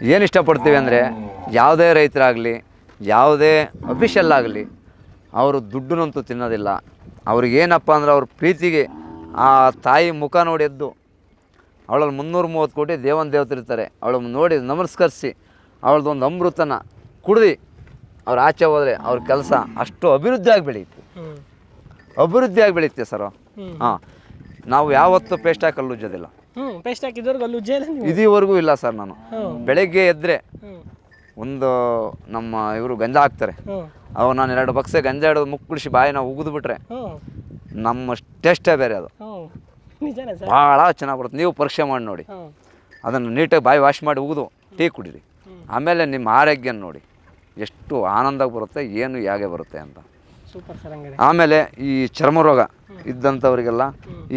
ಏನು ಇಷ್ಟಪಡ್ತೀವಿ ಅಂದರೆ ಯಾವುದೇ ರೈತರಾಗಲಿ ಯಾವುದೇ ಅಫಿಷಿಯಲ್ ಆಗಲಿ ಅವರು ದುಡ್ಡನ್ನಂತೂ ತಿನ್ನೋದಿಲ್ಲ. ಅವ್ರಿಗೇನಪ್ಪ ಅಂದ್ರೆ ಅವ್ರ ಪ್ರೀತಿಗೆ ಆ ತಾಯಿ ಮುಖ ನೋಡಿ ಎದ್ದು ಅವಳಲ್ಲಿ ಮುನ್ನೂರ ಮೂವತ್ತು ಕೋಟಿ ದೇವನ ದೇವತಿರ್ತಾರೆ ಅವಳು ನೋಡಿ ನಮಸ್ಕರಿಸಿ ಅವಳದೊಂದು ಅಮೃತನ ಕುಡ್ದು ಅವ್ರು ಆಚೆ ಹೋದರೆ ಅವ್ರ ಕೆಲಸ ಅಷ್ಟು ಅಭಿವೃದ್ಧಿಯಾಗಿ ಬೆಳೆಯುತ್ತೆ ಅಭಿವೃದ್ಧಿಯಾಗಿ ಬೆಳೆಯುತ್ತೆ ಸರ್. ಹಾಂ. ನಾವು ಯಾವತ್ತೂ ಪೇಸ್ಟ್ ಹಾಕಿ ಉಜ್ಜೋದಿಲ್ಲ ಇದೀವರೆಗೂ ಪೇಸ್ಟ್ ಹಾಕಿದವ್ರಿಗೆ ಅಲ್ಲಿ ಉಜ್ಜೆ ಇಲ್ಲ ನೀವು? ಇದುವರೆಗೂ ಇಲ್ಲ ಸರ್ ನಾನು. ಬೆಳಗ್ಗೆ ಎದ್ರೆ ಒಂದು ನಮ್ಮ ಇವರು ಗಂಜಾ ಹಾಕ್ತಾರೆ. ಅವಾಗ ನಾನು ಎರಡು ಬಕ್ಸೆ ಗಂಜಾ ಹಿಡಿದು ಮುಕ್ಕು ಕುಡಿಸಿ ಬಾಯಿನ ಉಗಿದು ಬಿಟ್ರೆ ನಮ್ಮ ಟೇಸ್ಟೇ ಬೇರೆ ಅದು. ಹ್ಞೂ ನಿಜನೇ ಸರ್? ಭಾಳ ಚೆನ್ನಾಗಿ ಬರುತ್ತೆ. ನೀವು ಪರೀಕ್ಷೆ ಮಾಡಿ ನೋಡಿ. ಅದನ್ನು ನೀಟಾಗಿ ಬಾಯಿ ವಾಶ್ ಮಾಡಿ ಉಗಿದು ಟೀ ಕುಡೀರಿ. ಆಮೇಲೆ ನಿಮ್ಮ ಆರೋಗ್ಯ ನೋಡಿ. ಎಷ್ಟು ಆನಂದ ಬರುತ್ತೆ ಏನು ಹೇಗೆ ಬರುತ್ತೆ ಅಂತ. ಸೂಪರ್ ಸರ್ ಹಂಗಾರೆ ಆಮೇಲೆ ಈ ಚರ್ಮ ರೋಗ ಇದ್ದಂಥವ್ರಿಗೆಲ್ಲ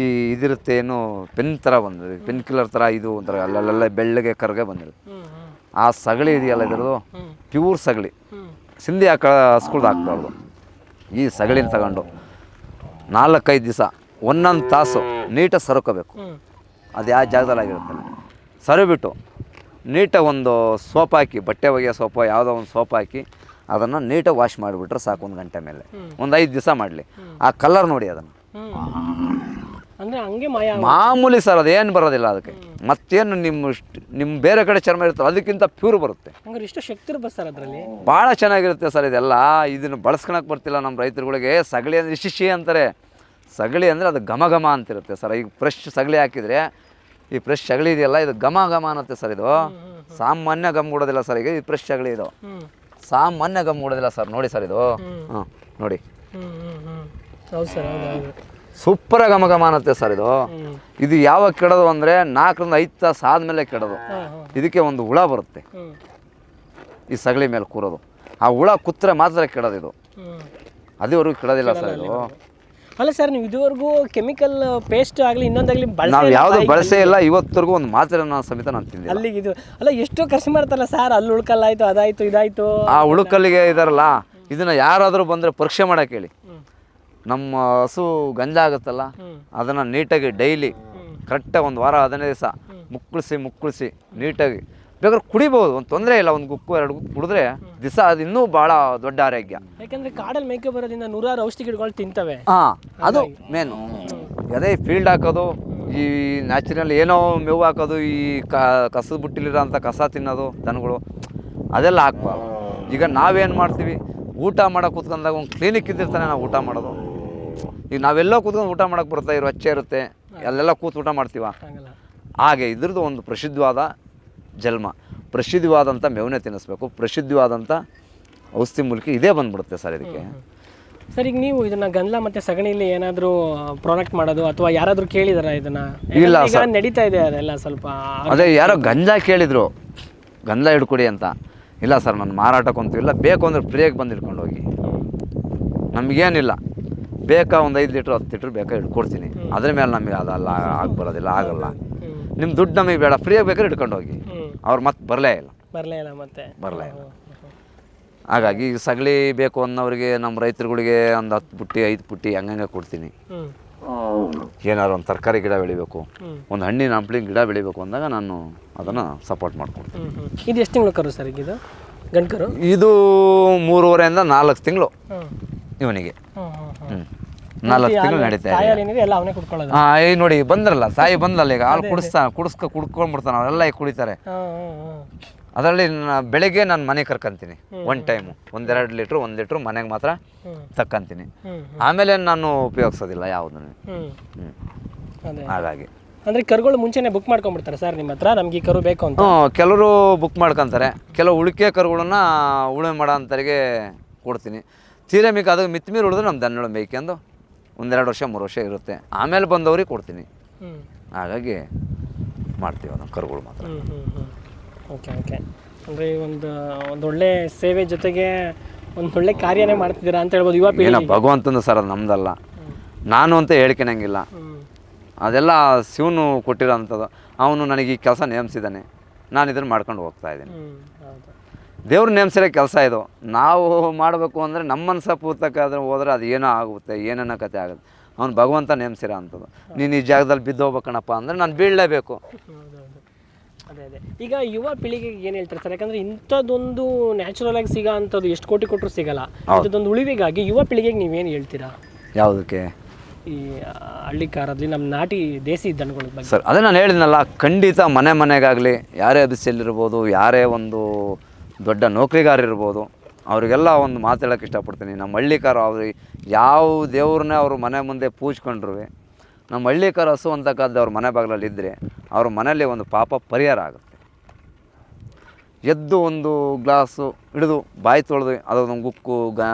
ಈ ಇದಿರುತ್ತೆ ಏನು ಪೆನ್ ಥರ ಬಂದಿದೆ. ಪೆನ್ ಕಿಲ್ಲರ್ ಥರ ಇದು ಒಂಥರ ಅಲ್ಲೆಲ್ಲ ಬೆಳ್ಳಗೆ ಕರ್ಗೆ ಬಂದಿದೆ. ಆ ಸಗಳಿ ಇದೆಯಲ್ಲ ಇದರದು ಪ್ಯೂರ್ ಸಗಳಿ ಸಿಂಧಿ ಹಾಕ ಹಸ್ಕೊಳ್ದು ಹಾಕ್ಬಾರ್ದು. ಈ ಸಗಳಿನ ತಗೊಂಡು ನಾಲ್ಕೈದು ದಿವಸ ಒಂದೊಂದು ತಾಸು ನೀಟಾಗಿ ಸರ್ಕೋಬೇಕು. ಅದು ಯಾವ ಜಾಗದಲ್ಲಿ ಆಗಿರುತ್ತೆ ಸರಿಬಿಟ್ಟು ನೀಟಾಗಿ ಒಂದು ಸೋಪ್ ಹಾಕಿ ಬಟ್ಟೆ ಒಗೆಯೋ ಸೋಪ ಯಾವುದೋ ಒಂದು ಸೋಪ್ ಹಾಕಿ ಅದನ್ನು ನೀಟಾಗಿ ವಾಶ್ ಮಾಡಿಬಿಟ್ರೆ ಸಾಕು ಒಂದು ಗಂಟೆ ಮೇಲೆ. ಒಂದು ಐದು ದಿವಸ ಮಾಡಲಿ. ಆ ಕಲರ್ ನೋಡಿ ಅದನ್ನು. ಅಂದರೆ ಹಂಗೆ ಮಾಯ ಮಾಮೂಲಿ ಸರ್ ಅದೇನು ಬರೋದಿಲ್ಲ ಅದಕ್ಕೆ. ಮತ್ತೇನು ನಿಮ್ಮ ನಿಮ್ಮ ಬೇರೆ ಕಡೆ ಚರ್ಮ ಇರುತ್ತೆ ಅದಕ್ಕಿಂತ ಪ್ಯೂರ್ ಬರುತ್ತೆ. ಹಂಗಾರೆ ಇಷ್ಟು ಶಕ್ತಿ ಇರ್ಬೋದು ಸರ್ ಅದರಲ್ಲಿ? ಭಾಳ ಚೆನ್ನಾಗಿರುತ್ತೆ ಸರ್ ಇದೆಲ್ಲ. ಇದನ್ನು ಬಳಸ್ಕೊಳಕ್ಕೆ ಬರ್ತಿಲ್ಲ ನಮ್ಮ ರೈತರುಗಳಿಗೆ. ಸಗಳಿ ಅಂದರೆ ಶಿಶಿ ಅಂತಾರೆ. ಸಗಳಿ ಅಂದರೆ ಅದು ಘಮ ಘಮ ಅಂತಿರುತ್ತೆ ಸರ್ ಈಗ ಫ್ರೆಶ್ ಸಗಳಿ ಹಾಕಿದರೆ ಈ ಫ್ರೆಶ್ ಸಗಳಿ ಇದೆಯಲ್ಲ ಇದು ಘಮ ಘಮ ಅನ್ನತ್ತೆ ಸರ್ ಇದು. ಸಾಮಾನ್ಯ ಗಮ್ ಕೊಡೋದಿಲ್ಲ ಸರ್ ಈಗ ಈ ಫ್ರೆಶ್ ಸಗಳಿ ಇದು. ಸಾಮಾನ್ಯ ಗಮ್ ಕೊಡೋದಿಲ್ಲ ಸರ್. ನೋಡಿ ಸರ್ ಇದು. ಹಾಂ ನೋಡಿ. ಹ್ಞೂ ಹ್ಞೂ ಹ್ಞೂ ಹೌದು ಸರ್ ಹೌದು ಹೌದು. ಸೂಪರ್ ಗಮ ಗಮ ಅನ್ನತ್ತೆ ಸರ್ ಇದು. ಇದು ಯಾವಾಗ ಕೆಡೋದು ಅಂದರೆ ನಾಲ್ಕರಿಂದ ಐದು ತಾಸು ಆದಮೇಲೆ ಕೆಡೋದು. ಇದಕ್ಕೆ ಒಂದು ಹುಳ ಬರುತ್ತೆ. ಈ ಸಗಳಿ ಮೇಲೆ ಕೂರೋದು. ಆ ಹುಳ ಕುತ್ತರೆ ಮಾತ್ರ ಕೆಡೋದು ಇದು ಅದುವರೆಗೂ ಕೆಡೋದಿಲ್ಲ ಸರ್ ಇದು. ಅಲ್ಲ ಸರ್ ನೀವು ಇದುವರೆಗೂ ಕೆಮಿಕಲ್ ಪೇಸ್ಟ್ ಆಗಲಿ ಇನ್ನೊಂದಾಗಲಿ ನಾವು ಯಾವುದು ಬಳಸೇ ಇಲ್ಲ ಇವತ್ತರೆಗೂ ಒಂದು ಮಾತ್ರ ನಾನು ಸಮೇತ ನಾನು ತಿಂದೆ ಅಲ್ಲಿಗೆ ಇದು ಅಲ್ಲ ಎಷ್ಟು ಖರ್ಚು ಮಾಡ್ತಾರಲ್ಲ ಸರ್ ಅಲ್ಲಿ ಉಳ್ಕಲ್ಲಾಯ್ತು ಅದಾಯ್ತು ಇದಾಯ್ತು. ಆ ಉಳುಕಲ್ಲಿಗೆ ಇದಾರಲ್ಲ ಇದನ್ನ ಯಾರಾದರೂ ಬಂದರೆ ಪರೀಕ್ಷೆ ಮಾಡಕ್ಕೆ ಹೇಳಿ. ನಮ್ಮ ಹಸು ಗಂಜ ಆಗುತ್ತಲ್ಲ ಅದನ್ನು ನೀಟಾಗಿ ಡೈಲಿ ಕರೆಕ್ಟಾಗಿ ಒಂದು ವಾರ ಹದಿನೈದು ದಿವಸ ಮುಕ್ಕಳಿಸಿ ಮುಕ್ಕಳಿಸಿ ನೀಟಾಗಿ ಬೇಕಾದ್ರೆ ಕುಡಿಬೋದು ಒಂದು ತೊಂದರೆ ಇಲ್ಲ ಒಂದು ಗುಕ್ಕು ಎರಡು ಗುಕ್ಕು ಕುಡಿದ್ರೆ ದಿವಸ ಅದು ಇನ್ನೂ ಭಾಳ ದೊಡ್ಡ ಆರೋಗ್ಯ. ಯಾಕಂದ್ರೆ ಕಾಡಲ್ಲಿ ಮೇಕೆ ಬರೋದ್ರಿಂದ ನೂರಾರು ಔಷಧಿ ಗಿಡಗಳು ತಿಂತವೆ. ಹಾಂ ಅದು ಮೇನು ಅದೇ ಫೀಲ್ಡ್ ಹಾಕೋದು ಈ ನ್ಯಾಚುರಲ್ ಏನೋ ಮೇವು ಹಾಕೋದು ಈ ಕಸದ ಬುಟ್ಟಿಲಿರೋಂಥ ಕಸ ತಿನ್ನೋದು ದನಗಳು ಅದೆಲ್ಲ ಹಾಕ್ಬಾರ್ದು. ಈಗ ನಾವೇನು ಮಾಡ್ತೀವಿ ಊಟ ಮಾಡೋಕೆ ಕೂತ್ಕೊಂಡಾಗ ಒಂದು ಕ್ಲಿನಿಕ್ ಇದ್ದಿರ್ತಾನೆ ನಾವು ಊಟ ಮಾಡೋದು. ಈಗ ನಾವೆಲ್ಲೋ ಕೂತ್ಕೊಂಡು ಊಟ ಮಾಡೋಕೆ ಬರ್ತಾ ಇರೋ ಹಚ್ಚೆ ಇರುತ್ತೆ ಅಲ್ಲೆಲ್ಲ ಕೂತು ಊಟ ಮಾಡ್ತೀವ? ಹಾಗೆ ಇದ್ರದ್ದು ಒಂದು ಪ್ರಸಿದ್ಧವಾದ ಜನ್ಮ ಪ್ರಸಿದ್ಧವಾದಂಥ ಮೇವನೆ ತಿನ್ನಿಸ್ಬೇಕು. ಪ್ರಸಿದ್ಧವಾದಂಥ ಔಷಧಿ ಮೂಲಕ ಇದೇ ಬಂದ್ಬಿಡುತ್ತೆ ಸರ್ ಇದಕ್ಕೆ. ಸರ್ ಈಗ ನೀವು ಇದನ್ನ ಗಂಧ ಮತ್ತೆ ಸಗಣಿಲಿ ಏನಾದರೂ ಪ್ರಾಡಕ್ಟ್ ಮಾಡೋದು ಅಥವಾ ಯಾರಾದರೂ ಕೇಳಿದಾರ ಇದನ್ನ? ಇಲ್ಲ ನಡೀತಾ ಇದೆ ಅದೆಲ್ಲ ಸ್ವಲ್ಪ ಅದೇ ಯಾರೋ ಗಂಜಾ ಕೇಳಿದ್ರು. ಗಂಧ ಹಿಡ್ಕೊಡಿ ಅಂತ. ಇಲ್ಲ ಸರ್ ನಾನು ಮಾರಾಟಕ್ಕಂತೂ ಇಲ್ಲ ಬೇಕು ಅಂದ್ರೆ ಫ್ರೀಯಾಗಿ ಬಂದು ಹಿಡ್ಕೊಂಡು ಹೋಗಿ ನಮಗೇನಿಲ್ಲ. ಬೇಕಾ ಒಂದು ಐದು ಲೀಟ್ರ್ ಹತ್ತು ಲೀಟ್ರ್ ಬೇಕಾ ಹಿಡ್ಕೊಡ್ತೀನಿ. ಅದ್ರ ಮೇಲೆ ನಮಗೆ ಅದಲ್ಲ ಆಗಿ ಬರೋದಿಲ್ಲ ಆಗಲ್ಲ. ಹ್ಮ್. ನಿಮ್ಮ ದುಡ್ಡು ನಮಗೆ ಬೇಡ. ಫ್ರೀಯಾಗಿ ಬೇಕಾದ್ರೆ ಹಿಡ್ಕೊಂಡು ಹೋಗಿ ಹ್ಮ್. ಅವ್ರು ಮತ್ತೆ ಬರಲೇ ಇಲ್ಲ. ಬರಲೇ ಇಲ್ಲ ಮತ್ತೆ. ಬರಲೇ ಇಲ್ಲ. ಹಾಗಾಗಿ ಈಗ ಸಗಳಿ ಬೇಕು ಅನ್ನೋರಿಗೆ ನಮ್ಮ ರೈತರುಗಳಿಗೆ ಒಂದು ಹತ್ತು ಪುಟ್ಟಿ ಐದು ಪುಟ್ಟಿ ಹಂಗಂಗೆ ಕೊಡ್ತೀನಿ. ಏನಾದ್ರು ಒಂದು ತರಕಾರಿ ಗಿಡ ಬೆಳಿಬೇಕು ಒಂದು ಹಣ್ಣಿನ ಹಂಪ್ಲಿನ ಗಿಡ ಬೆಳಿಬೇಕು ಅಂದಾಗ ನಾನು ಅದನ್ನು ಸಪೋರ್ಟ್ ಮಾಡ್ಕೊಡ್ತೀನಿ. ಇದು ಎಷ್ಟು ತಿಂಗಳು ಕರು ಸರ್ ಇದು? ಗಂಟು ಇದು ಮೂರುವರೆಯಿಂದ ನಾಲ್ಕು ತಿಂಗಳು ಇವನಿಗೆ. ಹ್ಞೂ ನಾಲ್ಕು ತಿಂಗಳು ನಡೀತಾ ಇದೆ. ಹಾ ಏನಿದೆ ಎಲ್ಲ ಅವನೇ ಕುಡ್ಕೊಳ್ಳೋದು. ಹಾಂ ಈ ನೋಡಿ ಬಂದ್ರಲ್ಲ ತಾಯಿ ಬಂದ್ರಲ್ಲ ಈಗ ಹಾಲು ಕುಡಿಸ್ತಾನೆ ಕುಡಿಸ್ಕ ಕುಡ್ಕೊಂಡ್ಬಿಡ್ತಾನೆ ಅವರೆಲ್ಲ ಈಗ ಕುಡಿತಾರೆ. ಅದರಲ್ಲಿ ಬೆಳಿಗ್ಗೆ ನಾನು ಮನೆಗೆ ಕರ್ಕಂತೀನಿ ಒನ್ ಟೈಮು ಒಂದೆರಡು ಲೀಟ್ರ್ ಒಂದು ಲೀಟ್ರ್ ಮನೆಗೆ ಮಾತ್ರ ತಕ್ಕಂತೀನಿ. ಆಮೇಲೆ ನಾನು ಉಪಯೋಗಿಸೋದಿಲ್ಲ ಯಾವುದನ್ನು. ಹಾಗಾಗಿ. ಅಂದ್ರೆ ಕರುಗಳು ಮುಂಚೆನೆ ಬುಕ್ ಮಾಡ್ಕೊಂಡ್ಬಿಡ್ತಾರೆ ಸರ್ ನಿಮ್ಮ ಹತ್ರ? ನಮ್ಗೆ ಈ ಕರು ಬೇಕು ಅಂತ. ಹ್ಞೂ ಕೆಲವರು ಬುಕ್ ಮಾಡ್ಕೊಂತಾರೆ. ಕೆಲವು ಉಳಿಕೆ ಕರುಗಳನ್ನ ಉಳುಮೆ ಮಾಡೋ ಅಂಥವ್ರಿಗೆ ಕೊಡ್ತೀನಿ. ತೀರಾ ಮಿಕ್ಕ ಅದು ಮಿತ್ಮೀರಿ ಉಳಿದ್ರೆ ನಮ್ಮ ದನಗಳು ಮೇಯ್ಕೊಂಡು ಒಂದೆರಡು ವರ್ಷ ಮೂರು ವರ್ಷ ಇರುತ್ತೆ. ಆಮೇಲೆ ಬಂದವ್ರಿಗೆ ಕೊಡ್ತೀನಿ. ಹಾಗಾಗಿ ಮಾಡ್ತೀವಿ ಅದನ್ನು ಕರುಗಳು ಮಾತ್ರ. Okay okay. ಅಂದರೆ ಒಂದು ಒಂದು ಒಳ್ಳೆ ಸೇವೆ ಜೊತೆಗೆ ಒಂದು ಒಳ್ಳೆ ಕಾರ್ಯನೇ ಮಾಡ್ತಿದ್ದೀರಾ ಅಂತ ಹೇಳ್ಬೋದು ಯುವ ಪೀಳಿಗೆ ಭಗವಂತಂದು ಭಗವಂತನ ಸರ್ ಅದು ನಮ್ದಲ್ಲ. ನಾನು ಅಂತ ಹೇಳ್ಕೊಳಂಗಿಲ್ಲ ಅದೆಲ್ಲ ಶಿವನು ಕೊಟ್ಟಿರೋ ಅಂಥದ್ದು ಅವನು ನನಗೆ ಈ ಕೆಲಸ ನೇಮಿಸಿದ್ದಾನೆ. ನಾನು ಇದನ್ನು ಮಾಡ್ಕೊಂಡು ಹೋಗ್ತಾ ಇದ್ದೀನಿ. ದೇವ್ರು ನೇಮಿಸಿರೋ ಕೆಲಸ ಇದು. ನಾವು ಮಾಡಬೇಕು ಅಂದರೆ ನಮ್ಮ ಪೂರ್ತಕ ಪೂರ್ತಕ್ಕಾದ್ರೆ ಹೋದ್ರೆ ಅದು ಏನೋ ಆಗುತ್ತೆ ಏನೇನೋ ಕತೆ ಆಗುತ್ತೆ. ಅವ್ನು ಭಗವಂತ ನೇಮ್ಸಿರೋ ಅಂಥದ್ದು ನೀನು ಈ ಜಾಗದಲ್ಲಿ ಬಿದ್ದೋಗ್ಬೇಕಣಪ್ಪ ಅಂದರೆ ನಾನು ಬೀಳಲೇಬೇಕು. ಅದೇ ಅದೇ. ಈಗ ಯುವ ಪೀಳಿಗೆಗೆ ಏನು ಹೇಳ್ತಾರೆ ಸರ್? ಯಾಕಂದ್ರೆ ಇಂಥದ್ದೊಂದು ನ್ಯಾಚುರಲ್ ಆಗಿ ಸಿಗೋ ಅಂಥದ್ದು ಎಷ್ಟು ಕೋಟಿ ಕೊಟ್ಟರು ಸಿಗಲ್ಲ. ಇಂಥದ್ದೊಂದು ಉಳಿವಿಗಾಗಿ ಯುವ ಪೀಳಿಗೆಗೆ ನೀವೇನು ಹೇಳ್ತೀರಾ? ಯಾವುದಕ್ಕೆ? ಈ ಹಳ್ಳಿ ಕಾರದಲ್ಲಿ ನಮ್ಮ ನಾಟಿ ದೇಸಿ ದನಗಳ ಬಗ್ಗೆ. ಸರ್ ಅದೇ ನಾನು ಹೇಳಿದ್ನಲ್ಲ ಖಂಡಿತ ಮನೆ ಮನೆಗಾಗಲಿ ಯಾರೇ ಬಿಸಿಲಿರ್ಬೋದು ಯಾರೇ ಒಂದು ದೊಡ್ಡ ನೌಕರಿಗಾರಿರ್ಬೋದು ಅವರಿಗೆಲ್ಲ ಒಂದು ಮಾತು ಹೇಳೋಕ್ಕೆ ಇಷ್ಟಪಡ್ತೀನಿ. ನಮ್ಮ ಹಳ್ಳಿಕಾರ ಅವ್ರಿಗೆ ಯಾವ ದೇವ್ರನ್ನೇ ಅವರು ಮನೆ ಮುಂದೆ ಪೂಜ್ಕೊಂಡ್ರು, ನಮ್ಮ ಹಳ್ಳಿಕಾರ ಹಸು ಅಂತಕ್ಕದ್ದು ಅವ್ರ ಮನೆ ಬಾಗಿಲಲ್ಲಿ ಇದ್ದರೆ ಅವ್ರ ಮನೆಯಲ್ಲಿ ಒಂದು ಪಾಪ ಪರಿಹಾರ ಆಗುತ್ತೆ. ಎದ್ದು ಒಂದು ಗ್ಲಾಸು ಹಿಡಿದು ಬಾಯಿ ತೊಳೆದು ಅದೊಂದು ಗುಕ್ಕು, ಗಾ,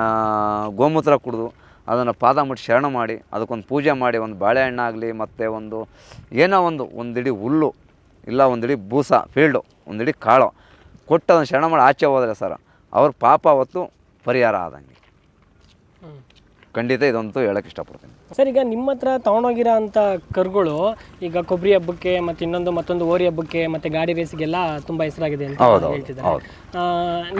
ಗೋಮೂತ್ರ ಕುಡಿದು ಅದನ್ನು ಪಾದ ಮುಟ್ಟಿ ಶರಣ ಮಾಡಿ, ಅದಕ್ಕೊಂದು ಪೂಜೆ ಮಾಡಿ, ಒಂದು ಬಾಳೆಹಣ್ಣಾಗಲಿ ಮತ್ತು ಒಂದು ಏನೋ ಒಂದು, ಒಂದಿಡಿ ಹುಲ್ಲು, ಇಲ್ಲ ಒಂದಿಡಿ ಬೂಸ, ಫೀಲ್ಡು, ಒಂದಿಡಿ ಕಾಳು ಕೊಟ್ಟು ಅದನ್ನು ಶರಣ ಮಾಡಿ ಆಚೆ ಹೋದರೆ ಸರ್ ಅವ್ರ ಪಾಪ ಅವತ್ತು ಪರಿಹಾರ ಆದಂಗೆ. ಖಂಡಿತ ಇದಂತೂ ಹೇಳಕ್ಕೆ ಇಷ್ಟಪಡ್ತೀನಿ. ಸರ್ ಈಗ ನಿಮ್ಮ ಹತ್ರ ತೊಗೊಂಡೋಗಿರೋ ಅಂಥ ಕರುಗಳು ಈಗ ಕೊಬ್ಬರಿ ಹಬ್ಬಕ್ಕೆ ಮತ್ತು ಇನ್ನೊಂದು ಮತ್ತೊಂದು ಓರಿ ಹಬ್ಬಕ್ಕೆ ಮತ್ತು ಗಾಡಿ ರೇಸಿಗೆಲ್ಲ ತುಂಬ ಹೆಸರಾಗಿದೆ ಅಂತ ಹೇಳ್ತಿದ್ದಾರೆ.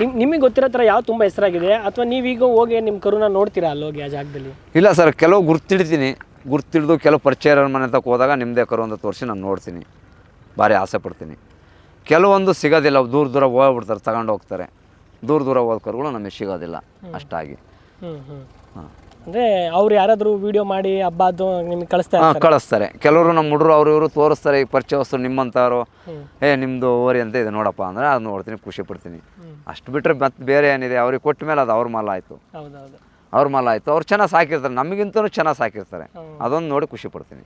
ನಿಮ್ ನಿಮಗೆ ಗೊತ್ತಿರೋ ಥರ ಯಾವ ತುಂಬ ಹೆಸರಾಗಿದೆ? ಅಥವಾ ನೀವೀಗ ಹೋಗಿ ನಿಮ್ಮ ಕರುನ ನೋಡ್ತೀರಾ ಅಲ್ಲಿ ಹೋಗಿ ಆ ಜಾಗದಲ್ಲಿ? ಇಲ್ಲ ಸರ್ ಕೆಲವು ಗುರ್ತಿಡ್ತೀನಿ. ಗುರ್ತಿಡ್ದು ಕೆಲವು ಪರಿಚಯ ಮನೆ ತಕ್ಕ ಹೋದಾಗ ನಿಮ್ಮದೇ ಕರು ಅಂತ ತೋರಿಸಿ ನಾನು ನೋಡ್ತೀನಿ. ಭಾರಿ ಆಸೆ ಪಡ್ತೀನಿ. ಕೆಲವೊಂದು ಸಿಗೋದಿಲ್ಲ ದೂರ ದೂರ ಹೋಗ್ಬಿಡ್ತಾರೆ ತಗೊಂಡು ಹೋಗ್ತಾರೆ. ದೂರ ದೂರ ಹೋದ ಕರುಗಳು ನಮಗೆ ಸಿಗೋದಿಲ್ಲ ಅಷ್ಟಾಗಿ. ಹಾಂ. ಅಂದರೆ ಅವ್ರು ಯಾರಾದರೂ ವಿಡಿಯೋ ಮಾಡಿ ಹಬ್ಬ ಅದು ನಿಮ್ಗೆ ಕಳಿಸ್ತಾರೆ ಹಾಂ ಕಳಿಸ್ತಾರೆ. ಕೆಲವರು ನಮ್ಮ ಹುಡುಗರು ಅವರು ಇವರು ತೋರಿಸ್ತಾರೆ ಈಗ ಪರಿಚಯಸ್ತರು ನಿಮ್ಮಂಥವ್ರು. ಏ ನಿಮ್ಮದು ಓರಿ ಅಂತ ಇದೆ ನೋಡಪ್ಪ ಅಂದರೆ ಅದು ನೋಡ್ತೀನಿ ಖುಷಿ ಪಡ್ತೀನಿ. ಅಷ್ಟು ಬಿಟ್ಟರೆ ಮತ್ತೆ ಬೇರೆ ಏನಿದೆ ಅವ್ರಿಗೆ ಕೊಟ್ಟ ಮೇಲೆ ಅದು ಅವ್ರ ಮಾಲ ಆಯಿತು. ಹೌದೌದು. ಅವ್ರ ಮಾಲ ಆಯಿತು. ಅವ್ರು ಚೆನ್ನಾಗಿ ಸಾಕಿರ್ತಾರೆ ನಮಗಿಂತಲೂ ಚೆನ್ನಾಗಿ ಸಾಕಿರ್ತಾರೆ. ಅದೊಂದು ನೋಡಿ ಖುಷಿ ಪಡ್ತೀನಿ.